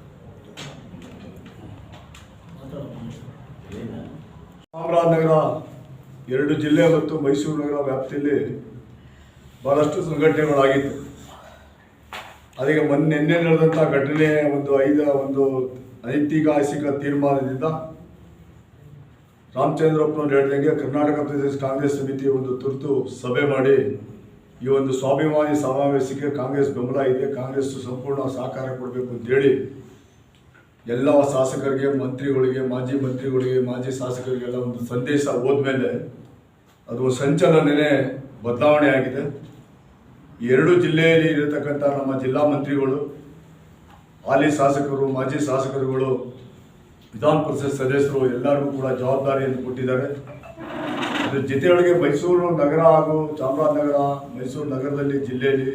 ಚಾಮರಾಜನಗರ ಎರಡು ಜಿಲ್ಲೆ ಮತ್ತು ಮೈಸೂರು ನಗರ ವ್ಯಾಪ್ತಿಯಲ್ಲಿ ಬಹಳಷ್ಟು ಸಂಘಟನೆಗಳಾಗಿತ್ತು ಅದಕ್ಕೆ ಮೊನ್ನೆ ನಿನ್ನೆ ನಡೆದಂಥ ಘಟನೆ ಒಂದು ಐದ, ಒಂದು ಐತಿಹಾಸಿಕ ತೀರ್ಮಾನದಿಂದ ರಾಮಚಂದ್ರಪ್ಪನವ್ರು ಹೇಳಿದಂಗೆ ಕರ್ನಾಟಕ ಪ್ರದೇಶ ಕಾಂಗ್ರೆಸ್ ಸಮಿತಿ ಒಂದು ತುರ್ತು ಸಭೆ ಮಾಡಿ ಈ ಒಂದು ಸ್ವಾಭಿಮಾನಿ ಸಮಾವೇಶಕ್ಕೆ ಕಾಂಗ್ರೆಸ್ ಬೆಂಬಲ ಇದೆ, ಕಾಂಗ್ರೆಸ್ ಸಂಪೂರ್ಣ ಸಹಕಾರ ಕೊಡಬೇಕು ಅಂತೇಳಿ ಎಲ್ಲ ಶಾಸಕರಿಗೆ, ಮಂತ್ರಿಗಳಿಗೆ, ಮಾಜಿ ಮಂತ್ರಿಗಳಿಗೆ, ಮಾಜಿ ಶಾಸಕರಿಗೆಲ್ಲ ಒಂದು ಸಂದೇಶ ಹೋದ್ಮೇಲೆ ಅದು ಸಂಚಲನನೇ ಬದಲಾವಣೆ ಆಗಿದೆ. ಎರಡು ಜಿಲ್ಲೆಯಲ್ಲಿ ಇರತಕ್ಕಂಥ ನಮ್ಮ ಜಿಲ್ಲಾ ಮಂತ್ರಿಗಳು, ಹಾಲಿ ಶಾಸಕರು, ಮಾಜಿ ಶಾಸಕರುಗಳು, ವಿಧಾನ ಪರಿಷತ್ ಸದಸ್ಯರು ಎಲ್ಲರಿಗೂ ಕೂಡ ಜವಾಬ್ದಾರಿಯನ್ನು ಕೊಟ್ಟಿದ್ದಾರೆ. ಅದರ ಜೊತೆಯೊಳಗೆ ಮೈಸೂರು ನಗರ ಹಾಗೂ ಚಾಮರಾಜನಗರ, ಮೈಸೂರು ನಗರದಲ್ಲಿ ಜಿಲ್ಲೆಯಲ್ಲಿ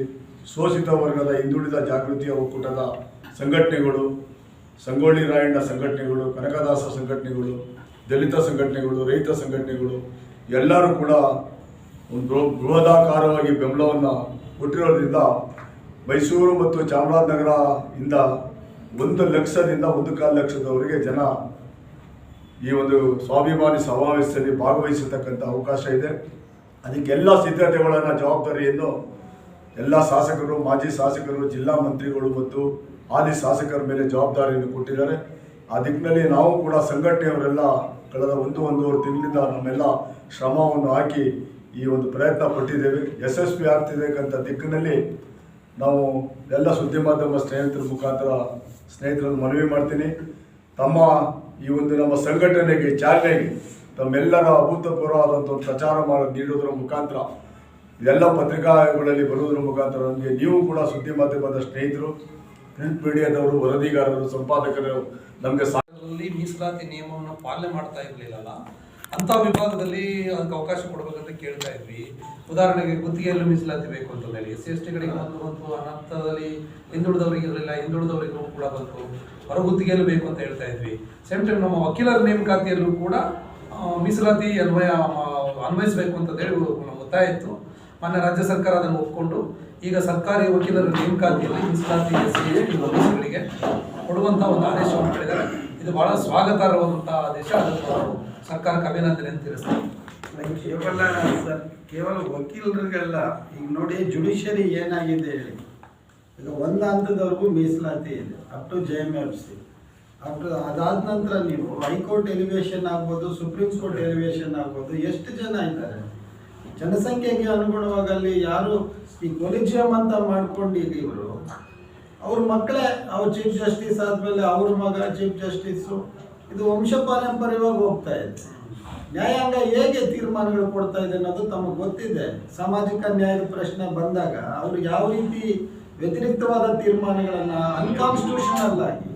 ಶೋಷಿತ ವರ್ಗದ ಹಿಂದುಳಿದ ಜಾಗೃತಿಯ ಒಕ್ಕೂಟದ ಸಂಘಟನೆಗಳು, ಸಂಗೊಳ್ಳಿ ರಾಯಣ್ಣ ಸಂಘಟನೆಗಳು, ಕನಕದಾಸ ಸಂಘಟನೆಗಳು, ದಲಿತ ಸಂಘಟನೆಗಳು, ರೈತ ಸಂಘಟನೆಗಳು ಎಲ್ಲರೂ ಕೂಡ ಒಂದು ಬೃಹದಾಕಾರವಾಗಿ ಬೆಂಬಲವನ್ನು ಕೊಟ್ಟಿರೋದ್ರಿಂದ ಮೈಸೂರು ಮತ್ತು ಚಾಮರಾಜನಗರ ಇಂದ ಒಂದು ಲಕ್ಷದಿಂದ ಒಂದು ಕಾಲು ಲಕ್ಷದವರೆಗೆ ಜನ ಈ ಒಂದು ಸ್ವಾಭಿಮಾನಿ ಸಮಾವೇಶದಲ್ಲಿ ಭಾಗವಹಿಸತಕ್ಕಂಥ ಅವಕಾಶ ಇದೆ. ಅದಕ್ಕೆಲ್ಲ ಸಿದ್ಧತೆಗಳನ್ನು, ಜವಾಬ್ದಾರಿಯನ್ನು ಎಲ್ಲ ಶಾಸಕರು, ಮಾಜಿ ಶಾಸಕರು, ಜಿಲ್ಲಾ ಮಂತ್ರಿಗಳು ಮತ್ತು ಹಾಲಿ ಶಾಸಕರ ಮೇಲೆ ಜವಾಬ್ದಾರಿಯನ್ನು ಕೊಟ್ಟಿದ್ದಾರೆ. ಆ ದಿಕ್ಕಿನಲ್ಲಿ ನಾವು ಕೂಡ ಸಂಘಟನೆಯವರೆಲ್ಲ ಕಳೆದ ಒಂದು, ಒಂದೂವರೆ ತಿಂಗಳಿಂದ ನಮ್ಮೆಲ್ಲ ಶ್ರಮವನ್ನು ಹಾಕಿ ಈ ಒಂದು ಪ್ರಯತ್ನ ಪಟ್ಟಿದ್ದೇವೆ. ಯಶಸ್ವಿ ಆಗ್ತಿದ್ದಕ್ಕಂಥ ದಿಕ್ಕಿನಲ್ಲಿ ನಾವು ಎಲ್ಲ ಸುದ್ದಿ ಮಾಧ್ಯಮ ಸ್ನೇಹಿತರ ಮುಖಾಂತರ ಸ್ನೇಹಿತರನ್ನು ಮನವಿ ಮಾಡ್ತೀನಿ. ತಮ್ಮ ಈ ಒಂದು ನಮ್ಮ ಸಂಘಟನೆಗೆ, ಚಾಲನೆಗೆ ತಮ್ಮೆಲ್ಲರ ಅಭೂತಪೂರ್ವವಾದಂಥ ಪ್ರಚಾರ ಮಾಡಿ, ನೀಡುವುದರ ಮುಖಾಂತರ, ಎಲ್ಲ ಪತ್ರಿಕಾಗಳಲ್ಲಿ ಬರುವುದರ ಮುಖಾಂತರ ನಮಗೆ ನೀವು ಕೂಡ ಸುದ್ದಿ ಮಾಧ್ಯಮದ ಸ್ನೇಹಿತರು ಪ್ರಿಂಟ್ ಮೀಡಿಯಾದವರು ವರದಿಗಾರರು, ಸಂಪಾದಕರು, ನಮಗೆ ಮೀಸಲಾತಿ ನಿಯಮವನ್ನು ಪಾಲನೆ ಮಾಡ್ತಾ ಇರ್ಲಿಲ್ಲಲ್ಲ ಅಂತ ವಿಭಾಗದಲ್ಲಿ ಅದಕ್ಕೆ ಅವಕಾಶ ಕೊಡಬೇಕಂತ ಕೇಳ್ತಾ ಇದ್ವಿ. ಉದಾಹರಣೆಗೆ ಗುತ್ತಿಗೆಯಲ್ಲೂ ಮೀಸಲಾತಿ ಬೇಕು ಅಂತ ಹೇಳಿ. ಎಸ್ ಸಿ, ಎಸ್ ಟಿಗಳಿಗೆ ಮೊದಲು ಬಂತು ಅನಂತದಲ್ಲಿ ಹಿಂದುಳಿದವರಿಗೆ ಇರಲಿಲ್ಲ ಹಿಂದುಳಿದವರಿಗೂ ಕೂಡ ಬಂತು. ಹೊರಗುತ್ತಿಗೆಯಲ್ಲೂ ಬೇಕು ಅಂತ ಹೇಳ್ತಾ ಇದ್ವಿ. ಸೇಮ್ ಟೈಮ್ ನಮ್ಮ ವಕೀಲರ ನೇಮಕಾತಿಯಲ್ಲೂ ಕೂಡ ಮೀಸಲಾತಿ ಅನ್ವಯ ಅನ್ವಯಿಸಬೇಕು ಅಂತ ಹೇಳಿ ಒತ್ತಾಯ ಇತ್ತು ಮಾನ್ಯ ರಾಜ್ಯ ಸರ್ಕಾರ ಅದನ್ನು ಒಪ್ಪಿಕೊಂಡು ಈಗ ಸರ್ಕಾರಿ ವಕೀಲರ ನೇಮಕಾತಿಯಲ್ಲಿ ಮೀಸಲಾತಿ ಎಸ್ ಸಿ ಎಸ್ ಟಿ ಕೊಡುವಂಥ ಒಂದು ಆದೇಶವನ್ನು ಮಾಡಿದ್ದಾರೆ. ಇದು ಬಹಳ ಸ್ವಾಗತಾರ್ಹವಾದಂತಹ ಆದೇಶ. ಅದನ್ನು ಸರ್ಕಾರಕ್ಕೆ ಅಭಿನಂದನೆ ಅಂತ ತಿಳಿಸ್ತೀವಿ ಕೇವಲ ಸರ್, ಕೇವಲ ವಕೀಲರಿಗೆಲ್ಲ ಈಗ ನೋಡಿ ಜುಡಿಷರಿ ಏನಾಗಿದೆ ಹೇಳಿ. ಈಗ ಒಂದು ಹಂತದವರೆಗೂ ಮೀಸಲಾತಿ ಇದೆ up to J M F C up to ಅದಾದ ನಂತರ ನೀವು ಹೈಕೋರ್ಟ್ ಎಲಿವೇಶನ್ ಆಗ್ಬೋದು ಸುಪ್ರೀಂ ಕೋರ್ಟ್ ಎಲಿವೇಶನ್ ಆಗ್ಬೋದು, ಎಷ್ಟು ಜನ ಇದ್ದಾರೆ? ಜನಸಂಖ್ಯೆಗೆ ಅನುಗುಣವಾಗಲ್ಲಿ ಯಾರು ಈ ಕೊಲಿಜಿಯಂ ಅಂತ ಮಾಡ್ಕೊಂಡಿದ್ದು ಇವರು, ಅವ್ರ ಮಕ್ಕಳೇ, ಅವ್ರ ಚೀಫ್ ಜಸ್ಟಿಸ್ ಆದಮೇಲೆ ಅವ್ರ ಮಗ ಚೀಫ್ ಜಸ್ಟಿಸು ಇದು ವಂಶ ಪಾರಂಪರ್ಯವಾಗಿ ಹೋಗ್ತಾ ಇದೆ ನ್ಯಾಯಾಂಗ ಹೇಗೆ ತೀರ್ಮಾನಗಳು ಕೊಡ್ತಾ ಇದೆ ಅನ್ನೋದು ತಮಗೆ ಗೊತ್ತಿದೆ. ಸಾಮಾಜಿಕ ನ್ಯಾಯದ ಪ್ರಶ್ನೆ ಬಂದಾಗ ಅವರು ಯಾವ ರೀತಿ ವ್ಯತಿರಿಕ್ತವಾದ ತೀರ್ಮಾನಗಳನ್ನು ಅನ್ಕಾನ್ಸ್ಟಿಟ್ಯೂಷನಲ್ ಆಗಿ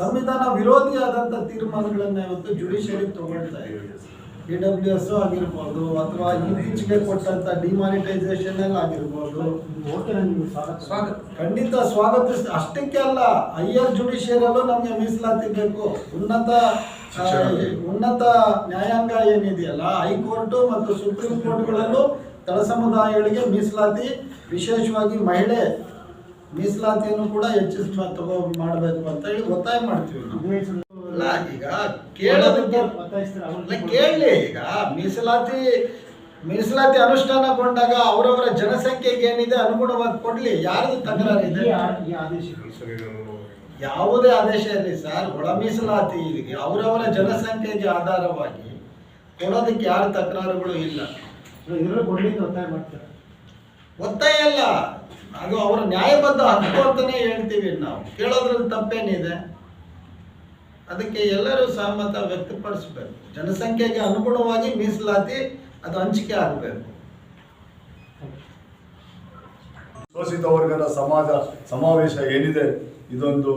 ಸಂವಿಧಾನ ವಿರೋಧಿಯಾದಂಥ ತೀರ್ಮಾನಗಳನ್ನು ಇವತ್ತು ಜುಡಿಷಿಯರಿ ತಗೊಳ್ತಾ ಇದೆ. ಡಿ ಡಬ್ಲ್ಯೂ ಎಸ್ ಆಗಿರ್ಬೋದು ಅಥವಾ ಇತ್ತೀಚೆಗೆ ಕೊಟ್ಟಂತ ಡಿಮಾನಿಟೈಸೇಷನ್ ಅಲ್ಲಿ ಆಗಿರ್ಬೋದು. ಖಂಡಿತ ನಿಮ್ಗೆ ಸ್ವಾಗತ. ಅಷ್ಟಕ್ಕೆ ಅಲ್ಲ ಹೈಯರ್ ಜುಡಿಷಿಯರಲ್ಲೂ ನಮಗೆ ಮೀಸಲಾತಿ ಬೇಕು. ಉನ್ನತ ಉನ್ನತ ನ್ಯಾಯಾಂಗ ಏನಿದೆಯಲ್ಲ ಹೈಕೋರ್ಟ್ ಮತ್ತು ಸುಪ್ರೀಂ ಕೋರ್ಟ್ಗಳಲ್ಲೂ ತಳ ಸಮುದಾಯಗಳಿಗೆ ಮೀಸಲಾತಿ ವಿಶೇಷವಾಗಿ ಮಹಿಳೆ ಮೀಸಲಾತಿಯನ್ನು ಕೂಡ ಹೆಚ್ಚಿಸ್ ತಗೋ ಮಾಡಬೇಕು ಅಂತ ಹೇಳಿ ಒತ್ತಾಯ ಮಾಡ್ತೀವಿ ನಾವು. ಅಲ್ಲ ಈಗ ಕೇಳೋದಕ್ಕೆ ಕೇಳಲಿ ಈಗ ಮೀಸಲಾತಿ ಮೀಸಲಾತಿ ಅನುಷ್ಠಾನಗೊಂಡಾಗ ಅವರವರ ಜನಸಂಖ್ಯೆಗೆ ಏನಿದೆ ಅನುಗುಣವಾಗಿ ಕೊಡ್ಲಿ. ಯಾರ್ದು ತಕರಾರಿದೆ ಇದೆ? ಯಾವುದೇ ಆದೇಶ ಇರಲಿ ಸರ್ ಒಳ ಮೀಸಲಾತಿ ಅವರವರ ಜನಸಂಖ್ಯೆಗೆ ಆಧಾರವಾಗಿ ಕೊಡೋದಕ್ಕೆ ಯಾರ ತಕರಾರುಗಳು ಇಲ್ಲ. ಇರೋ ಕೊಡ್ಲಿಕ್ಕೆ ಒತ್ತಾಯ ಮಾಡ್ತಾರೆ. ಒತ್ತಾಯ ಅಲ್ಲ. ಅದು ಅವರ ನ್ಯಾಯಬದ್ಧ ಹಕ್ಕು ಅಂತಾನೆ ಹೇಳ್ತೀವಿ ನಾವು. ಕೇಳೋದ್ರಲ್ಲಿ ತಪ್ಪೇನಿದೆ. ಅದಕ್ಕೆ ಎಲ್ಲರೂ ಸಹಮತ ವ್ಯಕ್ತಪಡಿಸಬೇಕು. ಜನಸಂಖ್ಯೆಗೆ ಅನುಗುಣವಾಗಿ ಮೀಸಲಾತಿ ಅದು ಹಂಚಿಕೆ ಆಗಬೇಕು. ಶೋಷಿತ ವರ್ಗದ ಸಮಾಜ ಸಮಾವೇಶ ಏನಿದೆ ಇದೊಂದು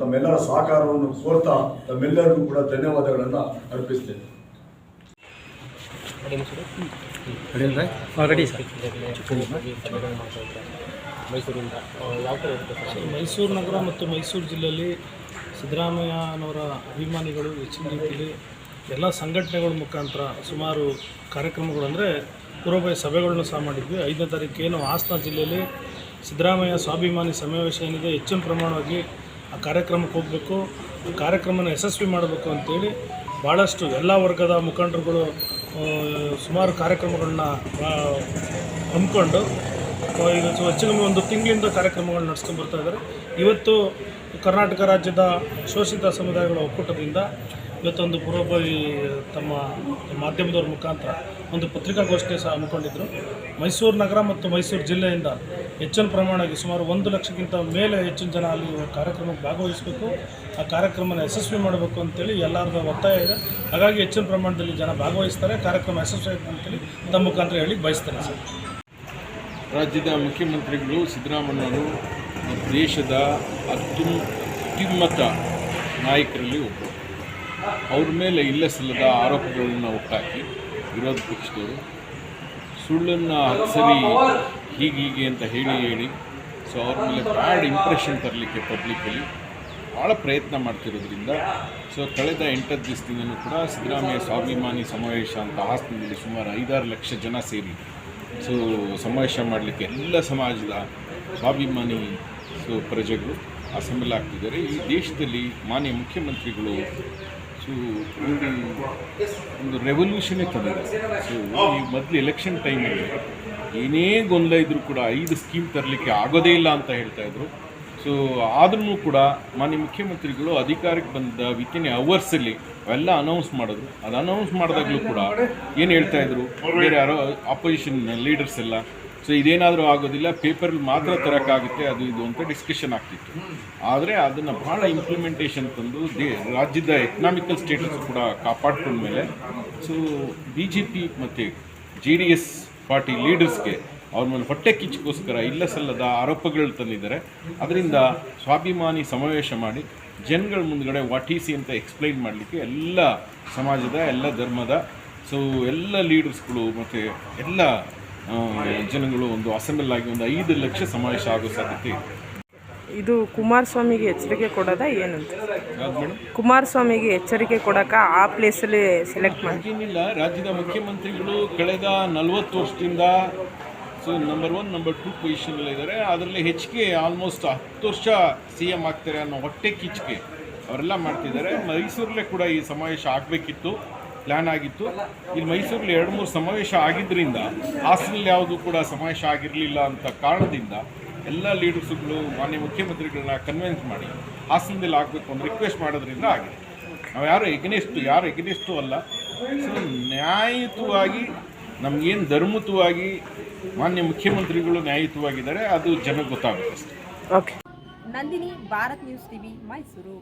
ತಮ್ಮೆಲ್ಲರ ಸಹಕಾರವನ್ನು ಕೋರ್ತಾ ತಮ್ಮೆಲ್ಲರಿಗೂ ಕೂಡ ಧನ್ಯವಾದಗಳನ್ನು ಅರ್ಪಿಸ್ತೇನೆ. ಮೈಸೂರಿಂದ ಯಾವ ಸರ್? ಮೈಸೂರು ನಗರ ಮತ್ತು ಮೈಸೂರು ಜಿಲ್ಲೆಯಲ್ಲಿ ಸಿದ್ದರಾಮಯ್ಯನವರ ಅಭಿಮಾನಿಗಳು ಹೆಚ್ಚಿನ ರೀತಿಯಲ್ಲಿ ಎಲ್ಲ ಸಂಘಟನೆಗಳ ಮುಖಾಂತರ ಸುಮಾರು ಕಾರ್ಯಕ್ರಮಗಳು ಅಂದರೆ ಪೂರ್ವಭಾವಿ ಸಭೆಗಳನ್ನ ಸಹ ಮಾಡಿದ್ವಿ. ಐದನೇ ತಾರೀಕು ಏನು ಹಾಸನ ಜಿಲ್ಲೆಯಲ್ಲಿ ಸಿದ್ದರಾಮಯ್ಯ ಸ್ವಾಭಿಮಾನಿ ಸಮಾವೇಶ ಏನಿದೆ, ಹೆಚ್ಚಿನ ಪ್ರಮಾಣವಾಗಿ ಆ ಕಾರ್ಯಕ್ರಮಕ್ಕೆ ಹೋಗಬೇಕು. ಆ ಕಾರ್ಯಕ್ರಮನ ಯಶಸ್ವಿ ಮಾಡಬೇಕು ಅಂತೇಳಿ ಭಾಳಷ್ಟು ಎಲ್ಲ ವರ್ಗದ ಮುಖಂಡರುಗಳು ಸುಮಾರು ಕಾರ್ಯಕ್ರಮಗಳನ್ನ ಹಮ್ಮಿಕೊಂಡು ಸೊ ಹೆಚ್ಚು ಒಂದು ತಿಂಗಳಿಂದ ಕಾರ್ಯಕ್ರಮಗಳು ನಡೆಸ್ಕೊಂಡು ಬರ್ತಾ ಇದ್ದಾರೆ. ಇವತ್ತು ಕರ್ನಾಟಕ ರಾಜ್ಯದ ಶೋಷಿತ ಸಮುದಾಯಗಳ ಒಕ್ಕೂಟದಿಂದ ಇವತ್ತೊಂದು ಪೂರ್ವಭಾವಿ ತಮ್ಮ ಮಾಧ್ಯಮದವ್ರ ಮುಖಾಂತರ ಒಂದು ಪತ್ರಿಕಾಗೋಷ್ಠಿ ಸಹ ಹಮ್ಮಿಕೊಂಡಿದ್ದರು ಮೈಸೂರು ನಗರ ಮತ್ತು ಮೈಸೂರು ಜಿಲ್ಲೆಯಿಂದ ಹೆಚ್ಚಿನ ಪ್ರಮಾಣವಾಗಿ ಸುಮಾರು ಒಂದು ಲಕ್ಷಕ್ಕಿಂತ ಮೇಲೆ ಹೆಚ್ಚಿನ ಜನ ಅಲ್ಲಿ ಕಾರ್ಯಕ್ರಮಕ್ಕೆ ಭಾಗವಹಿಸಬೇಕು. ಆ ಕಾರ್ಯಕ್ರಮನ ಯಶಸ್ವಿ ಮಾಡಬೇಕು ಅಂತೇಳಿ ಎಲ್ಲರದ ಒತ್ತಾಯ ಇದೆ. ಹಾಗಾಗಿ ಹೆಚ್ಚಿನ ಪ್ರಮಾಣದಲ್ಲಿ ಜನ ಭಾಗವಹಿಸ್ತಾರೆ. ಕಾರ್ಯಕ್ರಮ ಯಶಸ್ವಿ ಆಗುತ್ತೆ ಅಂತೇಳಿ ತಮ್ಮ ಮುಖಾಂತರ ಹೇಳಿ ಬಯಸ್ತಾರೆ ಸರ್. ರಾಜ್ಯದ ಮುಖ್ಯಮಂತ್ರಿಗಳು ಸಿದ್ದರಾಮಯ್ಯರು ದೇಶದ ಅತ್ಯುನ್ ಅತ್ಯುನ್ನತ ನಾಯಕರಲ್ಲಿ ಒಬ್ಬರು. ಅವ್ರ ಮೇಲೆ ಇಲ್ಲ ಸಲ್ಲದ ಆರೋಪಗಳನ್ನು ಒಟ್ಟಾಕಿ ವಿರೋಧ ಪಕ್ಷದವರು. ಸುಳ್ಳನ್ನು ಸರಿ ಹೀಗೆ ಹೀಗೆ ಅಂತ ಹೇಳಿ ಹೇಳಿ, ಸೊ ಅವ್ರ ಮೇಲೆ ಬ್ಯಾಡ್ ಇಂಪ್ರೆಷನ್ ತರಲಿಕ್ಕೆ ಪಬ್ಲಿಕಲ್ಲಿ ಭಾಳ ಪ್ರಯತ್ನ ಮಾಡ್ತಿರೋದ್ರಿಂದ, ಸೊ ಕಳೆದ ಎಂಟತ್ತು ದಿವಸದಿಂದಲೂ ಕೂಡ ಸಿದ್ದರಾಮಯ್ಯ ಸ್ವಾಭಿಮಾನಿ ಸಮಾವೇಶ ಅಂತ ಹಾಸನದಲ್ಲಿ ಸುಮಾರು ಐದಾರು ಲಕ್ಷ ಜನ ಸೇರಿ ಸೊ ಸಮಾವೇಶ ಮಾಡಲಿಕ್ಕೆ ಎಲ್ಲ ಸಮಾಜದ ಸ್ವಾಭಿಮಾನಿ ಸೊ ಪ್ರಜೆಗಳು ಅಸೆಂಬಲ್ ಆಗ್ತಿದ್ದಾರೆ. ಈ ದೇಶದಲ್ಲಿ ಮಾನ್ಯ ಮುಖ್ಯಮಂತ್ರಿಗಳು ಸೊ ಒಂದು ಒಂದು ರೆವಲ್ಯೂಷನ್ನೇ ಸೊ ಈ ಮೊದಲು ಎಲೆಕ್ಷನ್ ಟೈಮಲ್ಲಿ ಏನೇ ಗೊಂದಲ ಇದ್ದರೂ ಕೂಡ ಐದು ಸ್ಕೀಮ್ ತರಲಿಕ್ಕೆ ಆಗೋದೇ ಇಲ್ಲ ಅಂತ ಹೇಳ್ತಾ ಇದ್ರು. ಸೊ ಆದ್ರೂ ಕೂಡ ಮಾನ್ಯ ಮುಖ್ಯಮಂತ್ರಿಗಳು ಅಧಿಕಾರಕ್ಕೆ ಬಂದ ವಿತಿನ್ ಅವರ್ಸಲ್ಲಿ ಅವೆಲ್ಲ ಅನೌನ್ಸ್ ಮಾಡಿದ್ರು. ಅದು ಅನೌನ್ಸ್ ಮಾಡಿದಾಗಲೂ ಕೂಡ ಏನು ಹೇಳ್ತಾ ಇದ್ರು? ಬೇರೆ ಯಾರೋ ಅಪೋಸಿಷನ್ ಲೀಡರ್ಸ್ ಎಲ್ಲ. ಸೊ ಇದೇನಾದರೂ ಆಗೋದಿಲ್ಲ. ಪೇಪರಲ್ಲಿ ಮಾತ್ರ ತರೋಕ್ಕಾಗುತ್ತೆ ಅದು ಇದು ಅಂತ ಡಿಸ್ಕಷನ್ ಆಗ್ತಿತ್ತು. ಆದರೆ ಅದನ್ನು ಭಾಳ ಇಂಪ್ಲಿಮೆಂಟೇಷನ್ ತಂದು ದೇ ರಾಜ್ಯದ ಎಕನಾಮಿಕಲ್ ಸ್ಟೇಟಸ್ ಕೂಡ ಕಾಪಾಡ್ಕೊಂಡ್ಮೇಲೆ ಸೊ ಬಿ ಜೆ ಪಿ ಮತ್ತು ಜೆ ಡಿ ಎಸ್ ಪಾರ್ಟಿ ಲೀಡರ್ಸ್ಗೆ ಅವ್ರ ಮೇಲೆ ಹೊಟ್ಟೆ ಕಿಚ್ಚಕ್ಕೋಸ್ಕರ ಇಲ್ಲ ಸಲ್ಲದ ಆರೋಪಗಳು ತಂದಿದ್ದಾರೆ. ಅದರಿಂದ ಸ್ವಾಭಿಮಾನಿ ಸಮಾವೇಶ ಮಾಡಿ ಜನಗಳ ಮುಂದ್ಗಡೆ ವಾಟ್ ಈಸಿ ಅಂತ ಎಕ್ಸ್ಪ್ಲೈನ್ ಮಾಡಲಿಕ್ಕೆ ಎಲ್ಲ ಸಮಾಜದ ಎಲ್ಲ ಧರ್ಮದ ಸೊ ಎಲ್ಲ ಲೀಡರ್ಸ್ಗಳು ಮತ್ತು ಎಲ್ಲ ಜನಗಳು ಒಂದು ಅಸೆಂಬಲ್ ಆಗಿ ಒಂದು ಐದು ಲಕ್ಷ ಸಮಾವೇಶ ಆಗೋ ಸಾಧ್ಯತೆ ಇದೆ. ಇದು ಕುಮಾರಸ್ವಾಮಿಗೆ ಎಚ್ಚರಿಕೆ ಕೊಡೋದ ಏನಂತ ಕುಮಾರಸ್ವಾಮಿಗೆ ಎಚ್ಚರಿಕೆ ಕೊಡಕ ಆ ಪ್ಲೇಸಲ್ಲಿ ಸೆಲೆಕ್ಟ್ ಮಾಡಿ. ಏನಿಲ್ಲ ರಾಜ್ಯದ ಮುಖ್ಯಮಂತ್ರಿಗಳು ಕಳೆದ ನಲವತ್ತು ವರ್ಷದಿಂದ so number one number two ಪೊಸಿಷನಲ್ಲಿದ್ದಾರೆ ಅದರಲ್ಲಿ ಹೆಚ್ಚಿಗೆ ಆಲ್ಮೋಸ್ಟ್ ಹತ್ತು ವರ್ಷ ಸಿ ಎಂ ಆಗ್ತಾರೆ ಅನ್ನೋ ಹೊಟ್ಟೆ ಕಿಚ್ಚಿಗೆ ಅವರೆಲ್ಲ ಮಾಡ್ತಿದ್ದಾರೆ. ಮೈಸೂರಲ್ಲೇ ಕೂಡ ಈ ಸಮಾವೇಶ ಆಗಬೇಕಿತ್ತು ಪ್ಲ್ಯಾನ್ ಆಗಿತ್ತು. ಇಲ್ಲಿ ಮೈಸೂರಲ್ಲಿ ಎರಡು ಮೂರು ಸಮಾವೇಶ ಆಗಿದ್ದರಿಂದ ಹಾಸನಲ್ಲಿ ಯಾವುದು ಕೂಡ ಸಮಾವೇಶ ಆಗಿರಲಿಲ್ಲ ಅಂತ ಕಾರಣದಿಂದ ಎಲ್ಲ ಲೀಡರ್ಸ್ಗಳು, ಮಾನ್ಯ ಮುಖ್ಯಮಂತ್ರಿಗಳನ್ನ ಕನ್ವಿನ್ಸ್ ಮಾಡಿ ಹಾಸನದಲ್ಲಿ ಆಗಬೇಕು ಅಂತ ರಿಕ್ವೆಸ್ಟ್ ಮಾಡೋದ್ರಿಂದ ಆಗಿದೆ. ನಾವು ಯಾರು ಎಗನೆಸ್ಟು ಯಾರು ಎಗನೆಸ್ಟು ಅಲ್ಲ. ಸೊ ನ್ಯಾಯಯುತವಾಗಿ, ನಮಗೇನು ಧರ್ಮಯುತವಾಗಿ ಮಾನ್ಯ ಮುಖ್ಯಮಂತ್ರಿಗಳು ನ್ಯಾಯಯುತವಾಗಿದ್ದಾರೆ ಅದು ಜನಕ್ಕೆ ಗೊತ್ತಾಗುತ್ತೆ ಅಷ್ಟೇ. Okay Nandini Bharat news TV Mysuru.